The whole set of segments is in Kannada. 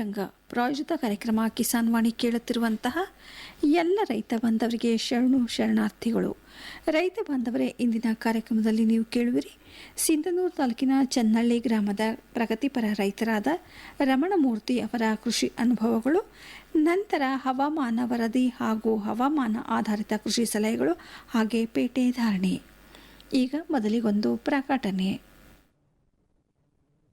ಕೃಷಿ ರಂಗ ಪ್ರಾಯೋಜಿತ ಕಾರ್ಯಕ್ರಮ ಕಿಸಾನ್ ವಾಣಿ ಕೇಳುತ್ತಿರುವಂತಹ ಎಲ್ಲ ರೈತ ಬಾಂಧವರಿಗೆ ಶರಣು ಶರಣಾರ್ಥಿಗಳು. ರೈತ ಬಾಂಧವರೇ, ಇಂದಿನ ಕಾರ್ಯಕ್ರಮದಲ್ಲಿ ನೀವು ಕೇಳುವಿರಿ. ಸಿಂಧನೂರು ತಾಲೂಕಿನ ಚನ್ನಹಳ್ಳಿ ಗ್ರಾಮದ ಪ್ರಗತಿಪರ ರೈತರಾದ ರಮಣಮೂರ್ತಿ ಅವರ ಕೃಷಿ ಅನುಭವಗಳು, ನಂತರ ಹವಾಮಾನ ವರದಿ ಹಾಗೂ ಹವಾಮಾನ ಆಧಾರಿತ ಕೃಷಿ ಸಲಹೆಗಳು, ಹಾಗೆ ಪೇಟೆ ಧಾರಣೆ. ಈಗ ಮೊದಲಿಗೊಂದು ಪ್ರಕಟಣೆ.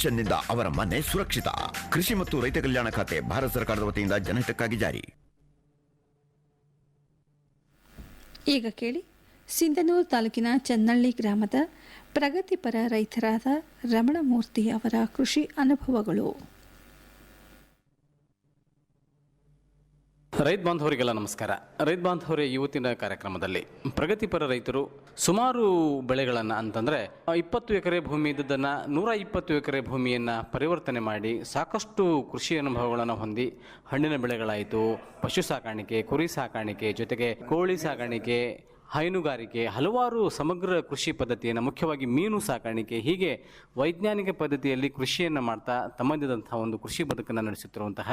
ಪೆನ್ಷನ್ನಿಂದ ಅವರ ಮನೆ ಸುರಕ್ಷಿತ. ಕೃಷಿ ಮತ್ತು ರೈತ ಕಲ್ಯಾಣ ಖಾತೆ ಭಾರತ ಸರ್ಕಾರದ ವತಿಯಿಂದ ಜನಹಿತಕ್ಕಾಗಿ ಜಾರಿ. ಈಗ ಕೇಳಿ, ಸಿಂಧನೂರು ತಾಲೂಕಿನ ಚನ್ನಳ್ಳಿ ಗ್ರಾಮದ ಪ್ರಗತಿಪರ ರೈತರಾದ ರಮಣಮೂರ್ತಿ ಅವರ ಕೃಷಿ ಅನುಭವಗಳು. ರೈತ ಬಾಂಧವರಿಗೆಲ್ಲ ನಮಸ್ಕಾರ. ರೈತ ಬಾಂಧವರೇ, ಇವತ್ತಿನ ಕಾರ್ಯಕ್ರಮದಲ್ಲಿ ಪ್ರಗತಿಪರ ರೈತರು ಸುಮಾರು ಬೆಳೆಗಳನ್ನು ಅಂತಂದರೆ ಇಪ್ಪತ್ತು ಎಕರೆ ಭೂಮಿ ಇದ್ದದನ್ನು ನೂರ ಇಪ್ಪತ್ತು ಎಕರೆ ಭೂಮಿಯನ್ನು ಪರಿವರ್ತನೆ ಮಾಡಿ ಸಾಕಷ್ಟು ಕೃಷಿ ಅನುಭವಗಳನ್ನು ಹೊಂದಿ ಹಣ್ಣಿನ ಬೆಳೆಗಳಾಯಿತು, ಪಶು ಸಾಕಾಣಿಕೆ, ಕುರಿ ಸಾಕಾಣಿಕೆ, ಜೊತೆಗೆ ಕೋಳಿ ಸಾಕಾಣಿಕೆ ಹೈನುಗಾರಿಕೆ, ಹಲವಾರು ಸಮಗ್ರ ಕೃಷಿ ಪದ್ಧತಿಯನ್ನು, ಮುಖ್ಯವಾಗಿ ಮೀನು ಸಾಕಾಣಿಕೆ, ಹೀಗೆ ವೈಜ್ಞಾನಿಕ ಪದ್ಧತಿಯಲ್ಲಿ ಕೃಷಿಯನ್ನು ಮಾಡ್ತಾ ತಮ್ಮದಿದಂತಹ ಒಂದು ಕೃಷಿ ಬದುಕನ್ನು ನಡೆಸುತ್ತಿರುವಂತಹ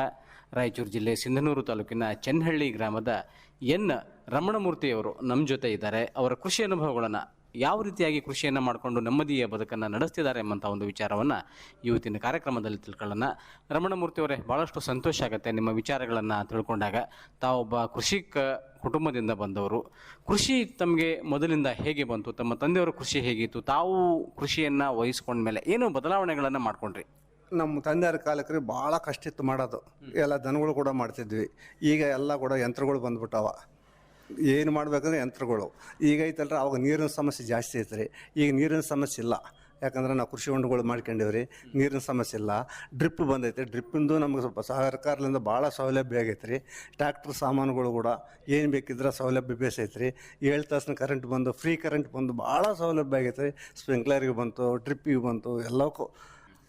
ರಾಯಚೂರು ಜಿಲ್ಲೆ ಸಿಂಧನೂರು ತಾಲೂಕಿನ ಚೆನ್ನಹಳ್ಳಿ ಗ್ರಾಮದ ಎನ್. ರಮಣಮೂರ್ತಿಯವರು ನಮ್ಮ ಜೊತೆ ಇದ್ದಾರೆ. ಅವರ ಕೃಷಿ ಅನುಭವಗಳನ್ನು ಯಾವ ರೀತಿಯಾಗಿ ಕೃಷಿಯನ್ನು ಮಾಡಿಕೊಂಡು ನೆಮ್ಮದಿಯ ಬದುಕನ್ನು ನಡೆಸ್ತಿದ್ದಾರೆ ಎಂಬಂಥ ಒಂದು ವಿಚಾರವನ್ನು ಇವತ್ತಿನ ಕಾರ್ಯಕ್ರಮದಲ್ಲಿ ತಿಳ್ಕೊಳ್ಳೋಣ. ರಮಣಮೂರ್ತಿಯವರೇ ಭಾಳಷ್ಟು ಸಂತೋಷ ಆಗುತ್ತೆ ನಿಮ್ಮ ವಿಚಾರಗಳನ್ನು ತಿಳ್ಕೊಂಡಾಗ. ತಾವೊಬ್ಬ ಕೃಷಿಕ ಕುಟುಂಬದಿಂದ ಬಂದವರು. ಕೃಷಿ ತಮಗೆ ಮೊದಲಿಂದ ಹೇಗೆ ಬಂತು? ತಮ್ಮ ತಂದೆಯವರ ಕೃಷಿ ಹೇಗಿತ್ತು? ತಾವು ಕೃಷಿಯನ್ನು ವಹಿಸ್ಕೊಂಡ ಮೇಲೆ ಏನು ಬದಲಾವಣೆಗಳನ್ನು ಮಾಡ್ಕೊಂಡ್ರಿ? ನಮ್ಮ ತಂದೆಯವ್ರ ಕಾಲಕ್ಕೆ ಭಾಳ ಕಷ್ಟ ಇತ್ತು ಮಾಡೋದು. ಎಲ್ಲ ದನಗಳು ಕೂಡ ಮಾಡ್ತಿದ್ವಿ. ಈಗ ಎಲ್ಲ ಕೂಡ ಯಂತ್ರಗಳು ಬಂದ್ಬಿಟ್ಟವ. ಏನು ಮಾಡಬೇಕಂದ್ರೆ ಯಂತ್ರಗಳು. ಈಗ ಐತಲ್ರ, ಅವಾಗ ನೀರಿನ ಸಮಸ್ಯೆ ಜಾಸ್ತಿ ಐತೆ ರೀ ಈಗ ನೀರಿನ ಸಮಸ್ಯೆ ಇಲ್ಲ. ಯಾಕಂದ್ರೆ ನಾವು ಕೃಷಿ ಹೊಂಡಗಳು ಮಾಡ್ಕೊಂಡಿವ್ರಿ. ನೀರಿನ ಸಮಸ್ಯೆ ಇಲ್ಲ. ಡ್ರಿಪ್ ಬಂದೈತೆ ಡ್ರಿಪ್ಪಿಂದು ನಮ್ಗೆ ಸ್ವಲ್ಪ ಸರ್ಕಾರದಿಂದ ಭಾಳ ಸೌಲಭ್ಯ ಆಗೈತೆ ರೀ ಟ್ಯಾಕ್ಟ್ರ್ ಸಾಮಾನುಗಳು ಕೂಡ ಏನು ಬೇಕಿದ್ರೆ ಸೌಲಭ್ಯ ಬೇಸೈತೆ ರೀ ಏಳು ತಾಸಿನ ಕರೆಂಟ್ ಬಂದು ಫ್ರೀ ಕರೆಂಟ್ ಬಂದು ಭಾಳ ಸೌಲಭ್ಯ ಆಗೈತೆ ರೀ ಸ್ಪ್ರಿಂಕ್ಲರ್ಗೆ ಬಂತು ಡ್ರಿಪ್ಪಿಗೆ ಬಂತು ಎಲ್ಲಕ್ಕೂ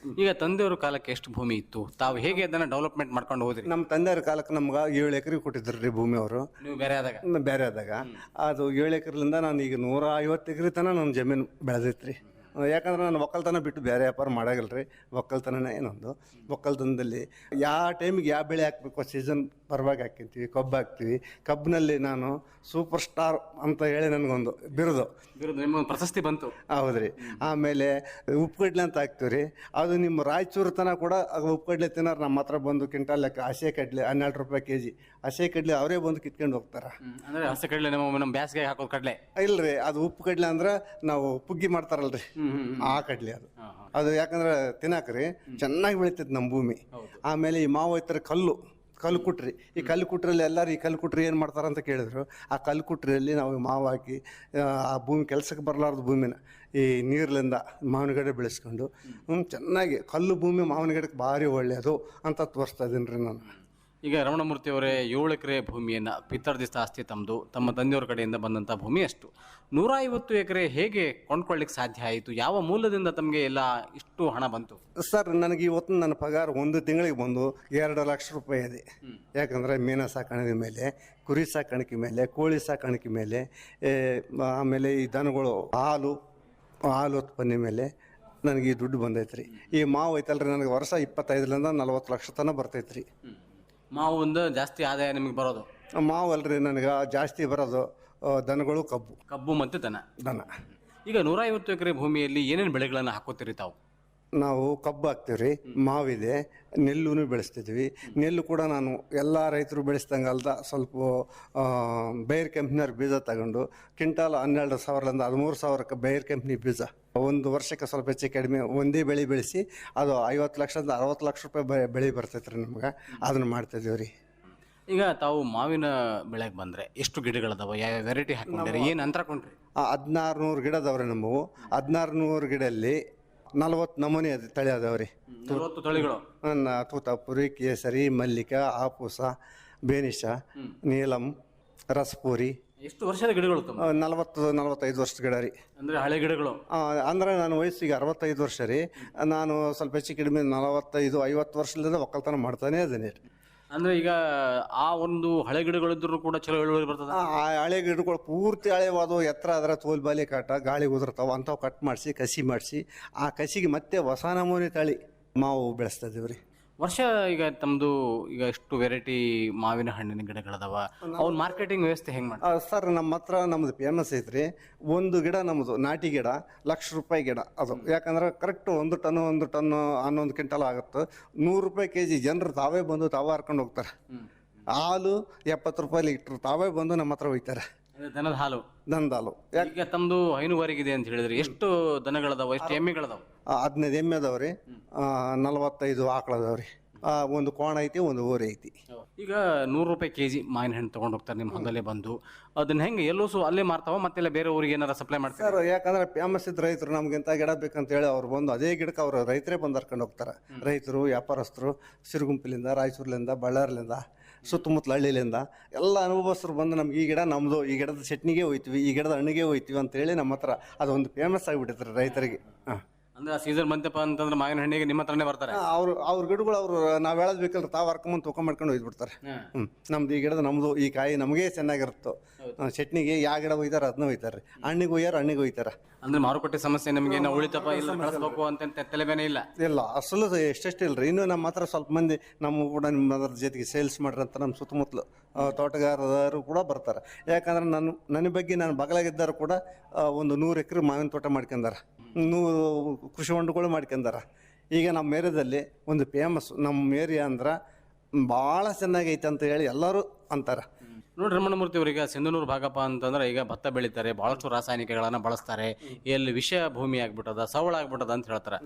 ಈಗ ತಂದೆಯವ್ರ ಕಾಲಕ್ಕೆ ಎಷ್ಟು ಭೂಮಿ ಇತ್ತು? ತಾವು ಹೇಗೆ ಅದನ್ನ ಡೆವಲಪ್ಮೆಂಟ್ ಮಾಡ್ಕೊಂಡು ಹೋದ್ರಿ? ನಮ್ಮ ತಂದೆಯವ್ರ ಕಾಲಕ್ಕೆ ನಮ್ಗೆ ಏಳು ಎಕರೆ ಕೊಟ್ಟಿದ್ರು ರೀ ಭೂಮಿ ಅವರು. ನೀವು ಬೇರೆ ಆದಾಗ? ಬೇರೆ ಆದಾಗ. ಅದು ಏಳು ಎಕರೆಲಿಂದ ನಾನು ಈಗ ನೂರ ಐವತ್ತು ಎಕರೆ ತನಕ ನನ್ನ ಜಮೀನು ಬೆಳೆದೈತೆ ರೀ ಯಾಕಂದ್ರೆ ನಾನು ಒಕ್ಕಲ್ತನ ಬಿಟ್ಟು ಬೇರೆ ವ್ಯಾಪಾರ ಮಾಡಾಗಿಲ್ಲ ರೀ ಒಕ್ಕಲ್ತನನೇ ಏನೊಂದು. ಒಕ್ಕಲ್ತನದಲ್ಲಿ ಯಾವ ಟೈಮಿಗೆ ಯಾವ ಬೆಳೆ ಹಾಕಬೇಕು ಸೀಸನ್ ಪರವಾಗಿ ಹಾಕಿರ್ತೀವಿ ಕಬ್ಬು ಹಾಕ್ತೀವಿ. ಕಬ್ಬಿನಲ್ಲಿ ನಾನು ಸೂಪರ್ ಸ್ಟಾರ್ ಅಂತ ಹೇಳಿ ನನಗೊಂದು ಬಿರುದು. ಬಿರುದು ನಿಮ್ಮ ಪ್ರಶಸ್ತಿ ಬಂತು. ಹೌದ್ರಿ. ಆಮೇಲೆ ಉಪ್ಪುಗಡ್ಲೆ ಅಂತ ಹಾಕ್ತೀವಿ ರೀ ಅದು ನಿಮ್ಮ ರಾಯಚೂರು ತನಕ ಕೂಡ ಉಪ್ಪುಗಡ್ಲೆ ತಿನ್ನೋರು ನಮ್ಮ ಹತ್ರ ಬಂದು ಕ್ವಿಂಟಾಲ್ ಲೆಕ್ಕ ಹಸೆ ಕಡ್ಲೆ ಹನ್ನೆರಡು ರೂಪಾಯಿ ಕೆ ಜಿ ಹಸೆ ಕಡ್ಲೆ ಅವರೇ ಬಂದು ಕಿತ್ಕೊಂಡು ಹೋಗ್ತಾರೆ. ಅಂದ್ರೆ ಹಸಿ ಕಡಲೆ ನಮ್ಮ ನಮ್ಮ ಬ್ಯಾಸ್ಗೆ ಹಾಕೋದು ಕಡಲೆ. ಇಲ್ರಿ ಅದು ಉಪ್ಪು ಕಡ್ಲೆ ಅಂದ್ರೆ ನಾವು ಪುಗ್ಗಿ ಮಾಡ್ತಾರಲ್ರಿ. ಆ ಕಡ್ಲೆ ಅದು. ಅದು ಯಾಕಂದ್ರೆ ತಿನ್ನಾಕ್ರಿ ಚೆನ್ನಾಗಿ ಬೆಳಿತೈತೆ ನಮ್ಮ ಭೂಮಿ. ಆಮೇಲೆ ಈ ಮಾವು ಐತರ ಕಲ್ಲು ಕಲ್ಲು ಕುಟ್ರಿ. ಈ ಕಲ್ಲು ಕುಟ್ರಲ್ಲಿ ಎಲ್ಲರೂ ಈ ಕಲ್ಲು ಕುಟ್ರಿ ಏನು ಮಾಡ್ತಾರೆ ಅಂತ ಕೇಳಿದ್ರು. ಆ ಕಲ್ಲು ಕುಟ್ರಿಯಲ್ಲಿ ನಾವು ಮಾವು ಹಾಕಿ ಆ, ಭೂಮಿ ಕೆಲಸಕ್ಕೆ ಬರಲಾರ್ದು ಭೂಮಿನ. ಈ ನೀರ್ಲಿಂದ ಮಾವಿನ ಗಿಡ ಬೆಳೆಸ್ಕೊಂಡು ಚೆನ್ನಾಗಿ ಕಲ್ಲು ಭೂಮಿ ಮಾವಿನ ಗಿಡಕ್ಕೆ ಭಾರಿ ಒಳ್ಳೆಯದು ಅಂತ ತೋರಿಸ್ತಾ ಇದ್ದೀನಿ ರೀ ನಾನು. ಈಗ ರಮಣಮೂರ್ತಿ ಅವರೇ ಏಳು ಎಕರೆ ಭೂಮಿಯನ್ನು ಪಿತ್ತರ್ದಿಸ್ತ ಆಸ್ತಿ ತಮ್ಮದು ತಮ್ಮ ತಂದೆಯವರ ಕಡೆಯಿಂದ ಬಂದಂಥ ಭೂಮಿ ಅಷ್ಟು. ನೂರ ಐವತ್ತು ಎಕರೆ ಹೇಗೆ ಕೊಂಡ್ಕೊಳ್ಳಿಕ್ಕೆ ಸಾಧ್ಯ ಆಯಿತು? ಯಾವ ಮೂಲದಿಂದ ತಮಗೆ ಎಲ್ಲ ಇಷ್ಟು ಹಣ ಬಂತು? ಸರ್ ನನಗೆ ಇವತ್ತು ನನ್ನ ಪಗಾರ ಒಂದು ತಿಂಗಳಿಗೆ ಬಂದು ಎರಡು ಲಕ್ಷ ರೂಪಾಯಿ ಇದೆ. ಯಾಕಂದರೆ ಮೀನ ಸಾಕಾಣಿಕೆ ಮೇಲೆ ಕುರಿ ಸಾಕಾಣಿಕೆ ಮೇಲೆ ಕೋಳಿ ಸಾಕಾಣಿಕೆ ಮೇಲೆ ಆಮೇಲೆ ಈ ದನಗಳು ಹಾಲು ಹಾಲು ಉತ್ಪನ್ನ ಮೇಲೆ ನನಗೆ ಈ ದುಡ್ಡು ಬಂದೈತ್ರಿ. ಈ ಮಾವು ಐತಲ್ರಿ ನನಗೆ ವರ್ಷ ಇಪ್ಪತ್ತೈದರಿಂದ ನಲ್ವತ್ತು ಲಕ್ಷ ತನಕ ಬರ್ತೈತೆ ರೀ ಮಾವು ಒಂದು ಜಾಸ್ತಿ ಆದಾಯ ನಿಮಗೆ ಬರೋದು? ಮಾವು ಅಲ್ರಿ ನನಗೆ ಜಾಸ್ತಿ ಬರೋದು ಆ, ದನಗಳು ಕಬ್ಬು. ಕಬ್ಬು ಮತ್ತು ದನ? ದನ. ಈಗ ನೂರ ಐವತ್ತು ಎಕರೆ ಭೂಮಿಯಲ್ಲಿ ಏನೇನು ಬೆಳೆಗಳನ್ನು ಹಾಕೋತೀರಿ ತಾವು? ನಾವು ಕಬ್ಬು ಹಾಕ್ತೀವ್ರಿ ಮಾವಿದೆ ನೆಲ್ಲೂ ಬೆಳೆಸ್ತಿದ್ವಿ. ನೆಲ್ಲು ಕೂಡ ನಾನು ಎಲ್ಲ ರೈತರು ಬೆಳೆಸ್ದಂಗೆ ಅಲ್ದ ಸ್ವಲ್ಪ ಆ, ಬೇರ್ ಕಂಪ್ನಿಯವ್ರ ಬೀಜ ತಗೊಂಡು ಕ್ವಿಂಟಾಲ್ ಹನ್ನೆರಡು ಸಾವಿರದಿಂದ ಹದಿಮೂರು ಸಾವಿರಕ್ಕೆ ಬೇರ್ ಕಂಪ್ನಿ ಬೀಜ. ಒಂದು ವರ್ಷಕ್ಕೆ ಸ್ವಲ್ಪ ಹೆಚ್ಚು ಕಡಿಮೆ ಒಂದೇ ಬೆಳೆ ಬೆಳೆಸಿ ಅದು ಐವತ್ತು ಲಕ್ಷದಿಂದ ಅರವತ್ತು ಲಕ್ಷ ರೂಪಾಯಿ ಬೆ- ಬೆಳೆ ಬರ್ತೈತೆ ರೀ ನಮ್ಗೆ. ಅದನ್ನು ಮಾಡ್ತಿದ್ದೀವಿ ರೀ. ಈಗ ತಾವು ಮಾವಿನ ಬೆಳೆಗೆ ಬಂದರೆ ಎಷ್ಟು ಗಿಡಗಳದಾವ? ಯಾವ ವೆರೈಟಿ ಹಾಕೊಂಡಿರಿ ಏನು ಅಂತರ ಕೊಂಡ್ರಿ? ಹದಿನಾರು ನೂರು ಗಿಡ ಅದಾವ್ರಿ ನಮ್ಮವು. ಹದಿನಾರು ನೂರು ಗಿಡಲ್ಲಿ ನಲವತ್ತು ನಮೂನೆ ಅದು ತಳಿ ಅದಾವ್ರಿ ನಲವತ್ತು ತಳಿಗಳು. ನನ್ನ ತೂತಾಪುರಿ ಕೇಸರಿ ಮಲ್ಲಿಕ ಆಪೂಸ ಬೇನಿಷ ನೀಲಂ ರಸಪೂರಿ ಎಷ್ಟು ವರ್ಷದ ಗಿಡಗಳು ತಮ್ಮ? ನಲವತ್ತು ನಲವತ್ತೈದು ವರ್ಷದ ಗಿಡ ರೀ. ಅಂದ್ರೆ ಹಳೆ ಗಿಡಗಳು. ಅಂದ್ರೆ ನಾನು ವಯಸ್ಸಿಗೆ ಅರವತ್ತೈದು ವರ್ಷ ರೀ. ನಾನು ಸ್ವಲ್ಪ ಹೆಚ್ಚು ಕಡಿಮೆ ನಲವತ್ತೈದು ಐವತ್ತು ವರ್ಷದಿಂದ ಒಕ್ಕಲ್ತನ ಮಾಡ್ತಾನೆ ಇದ್ದೀನಿ ಅಂದ್ರೆ ಈಗ ಆ ಒಂದು ಹಳೆ ಗಿಡಗಳಿದ್ರು ಕೂಡ ಚಲೋ ಇಳುವರಿ ಬರ್ತದೆ? ಆ ಹಳೆ ಗಿಡಗಳು ಪೂರ್ತಿ ಹಳೆವಾದವು ಎತ್ತರ ಅದರ ತೋಲ್ ಬಾಲಿ ಕಾಟ ಗಾಳಿ ಉದುರ್ತಾವ ಅಂಥವು ಕಟ್ ಮಾಡಿಸಿ ಕಸಿ ಮಾಡಿಸಿ ಆ ಕಸಿಗೆ ಮತ್ತೆ ಹೊಸ ನಮೂನೆ ತಳಿ ಮಾವು ಬೆಳೆಸ್ತಾ ಇದೀವಿ ರೀ. ವರ್ಷ ಈಗ ತಮ್ಮದು ಈಗ ಎಷ್ಟು ವೆರೈಟಿ ಮಾವಿನ ಹಣ್ಣಿನ ಗಿಡಗಳದಾವ? ಅವ್ನ ಮಾರ್ಕೆಟಿಂಗ್ ವ್ಯವಸ್ಥೆ ಹೆಂಗೆ ಮಾಡ್ತಾರೆ? ಸರ್ ನಮ್ಮ ಹತ್ರ ನಮ್ದು ಫೇಮಸ್ ಐತ್ರಿ. ಒಂದು ಗಿಡ ನಮ್ಮದು ನಾಟಿ ಗಿಡ ಲಕ್ಷ ರೂಪಾಯಿ ಗಿಡ ಅದು. ಯಾಕಂದ್ರೆ ಕರೆಕ್ಟ್ ಒಂದು ಟನ್ ಒಂದು ಟನ್ ಹನ್ನೊಂದು ಕ್ವಿಂಟಲ್ ಆಗುತ್ತೆ. ನೂರು ರೂಪಾಯಿ ಕೆ ಜಿ ಜನರು ತಾವೇ ಬಂದು ತಾವೇ ಹರ್ಕೊಂಡು ಹೋಗ್ತಾರೆ. ಹಾಲು ಎಪ್ಪತ್ತು ರೂಪಾಯಿ ಲೀಟ್ರ್ ತಾವೇ ಬಂದು ನಮ್ಮ ಹತ್ರ ಒಯ್ತಾರೆ. ಅಂದ್ರೆ ದನದ ಹಾಲು? ನಂದು ಹಾಲು. ಈಗ ತಮ್ದು ಹೈನುಗಾರಿಕೆ ಅಂತ ಹೇಳಿದ್ರೆ. ಎಷ್ಟು ದನಗಳದಾವ ಎಷ್ಟು ಎಮ್ಮೆಗಳದಾವ? ಹದಿನೈದು ಎಮ್ಮೆ ಅದಾವ್ರಿ. ಆ, ನಲವತ್ತೈದು ಆಕಳ ಅದಾವ್ರಿ. ಆ, ಒಂದು ಕೋಣ ಐತಿ ಒಂದು ಊರಿ ಐತಿ. ಈಗ ನೂರು ರೂಪಾಯಿ ಕೆ ಜಿ ಮಾವಿನ ಹಣ್ಣು ತಗೊಂಡು ಹೋಗ್ತಾರೆ ನಿಮ್ಮ ಹೊಲದಲ್ಲೇ ಬಂದು. ಅದನ್ನ ಹೆಂಗೆ ಎಲ್ಲೂ ಸು ಅಲ್ಲೇ ಮಾರ್ತಾವ ಮತ್ತೆಲ್ಲ ಬೇರೆ ಊರಿಗೆ ಏನಾರ ಸಪ್ಲೈ ಮಾಡ್ತಾರೆ? ಸರ್ ಯಾಕಂದ್ರೆ ಫೇಮಸ್ ಇದ್ದ ರೈತರು ನಮ್ಗೆ ಇಂಥ ಗಿಡ ಬೇಕಂತ ಹೇಳಿ ಅವ್ರು ಬಂದು ಅದೇ ಗಿಡಕ್ಕೆ ಅವರು ರೈತರೇ ಬಂದು ಹರ್ಕೊಂಡು ಹೋಗ್ತಾರೆ. ರೈತರು ವ್ಯಾಪಾರಸ್ಥರು ಸಿರುಗುಂಪಿಲಿಂದ ರಾಯಚೂರ್ಲಿಂದ ಬಳ್ಳಾರ್ಲಿಂದ ಸುತ್ತಮುತ್ತಲ ಹಳ್ಳಿಲಿಂದ ಎಲ್ಲ ಅನುಭವಸ್ಥರು ಬಂದು ನಮ್ಗೆ ಈ ಗಿಡ ನಮ್ಮದು ಈ ಗಿಡದ ಚಟ್ನಿಗೆ ಹೋಯ್ತೀವಿ ಈ ಗಿಡದ ಹಣ್ಣಿಗೆ ಹೋಯ್ತೀವಿ ಅಂತೇಳಿ ನಮ್ಮ ಹತ್ರ ಅದೊಂದು ಫೇಮಸ್ ಆಗಿಬಿಟ್ಟಿದ್ರೆ ರೈತರಿಗೆ. ಹಾಂ. ಅಂದ್ರೆ ಸೀಸನ್ ಬಂತಪ್ಪ ಅಂತಂದ್ರೆ ಮಾವಿನ ಹಣ್ಣಿಗೆ ನಿಮ್ಮ ಹತ್ರನೇ ಬರ್ತಾರೆ. ಅವ್ರು ಅವ್ರ ಗಿಡಗಳು ಅವರು ನಾವು ಹೇಳೋದು ಬೇಕಂದ್ರೆ ತಾವು ಹರ್ಕೊಂಬಂದು ತೊಕೊಂಡ್ ಮಾಡ್ಕೊಂಡು ಹೋಗ್ಬಿಡ್ತಾರೆ. ಹ್ಞೂ ನಮ್ದು ಈ ಗಿಡದ ನಮ್ಮದು ಈ ಕಾಯಿ ನಮಗೆ ಚೆನ್ನಾಗಿರುತ್ತೋ. ಚಟ್ನಿಗೆ ಯಾವ ಗಿಡ ಒಯ್ತಾರೆ ಅದನ್ನ ಒಯ್ತಾರೆ. ಹಣ್ಣಿಗೆ ಒಯ್ಯಾರ ಹಣ್ಣಿಗೆ ಒಯ್ತಾರೆ. ಅಂದ್ರೆ ಮಾರುಕಟ್ಟೆ ಸಮಸ್ಯೆ ನಮಗೆ ನಾವು ಉಳಿತಪ್ಪ ಇಲ್ಲ ಕಳಿಸ್ಬೇಕು ಅಂತ ತಲೆಬೇನೆ ಇಲ್ಲ. ಇಲ್ಲ ಅಸಲು ಎಷ್ಟೆಷ್ಟು ಇಲ್ರಿ. ಇನ್ನು ನಮ್ಮ ಹತ್ರ ಸ್ವಲ್ಪ ಮಂದಿ ನಮ್ಮ ಕೂಡ ನಿಮ್ಮ ಅದ್ರ ಜೊತೆಗೆ ಸೇಲ್ಸ್ ಮಾಡ್ರಿ ಅಂತ ನಮ್ಮ ಸುತ್ತಮುತ್ತಲು ತೋಟಗಾರರು ಕೂಡ ಬರ್ತಾರೆ. ಯಾಕಂದ್ರೆ ನನ್ನ ನನ್ನ ಬಗ್ಗೆ ನಾನು ಬಗಲಾಗಿದ್ದರು ಕೂಡ ಒಂದು ನೂರು ಎಕರೆ ಮಾವಿನ ತೋಟ ಮಾಡ್ಕೊಂಡಾರ. ನೂರು ಕೃಷಿ ಹೊಂಡಗಳು ಮಾಡ್ಕೊಂಡಾರ. ಈಗ ನಮ್ಮ ಏರಿಯಾದಲ್ಲಿ ಒಂದು ಫೇಮಸ್ ನಮ್ಮ ಏರಿಯಾ ಅಂದ್ರೆ, ಭಾಳ ಚೆನ್ನಾಗೈತೆ ಅಂತ ಹೇಳಿ ಎಲ್ಲರೂ ಅಂತಾರೆ. ನೋಡ್ರಿ ರಮಣಮೂರ್ತಿ ಅವರಿಗೆ ಸಿಂಧನೂರು ಭಾಗಪ್ಪ ಅಂತಂದ್ರೆ ಈಗ ಭತ್ತ ಬೆಳಿತಾರೆ, ಬಹಳಷ್ಟು ರಾಸಾಯನಿಕಗಳನ್ನ ಬಳಸ್ತಾರೆ, ಎಲ್ಲಿ ವಿಷ ಭೂಮಿ ಆಗ್ಬಿಟ್ಟದ, ಸವಳ ಆಗ್ಬಿಟ್ಟದ ಅಂತ ಹೇಳ್ತಾರೆ.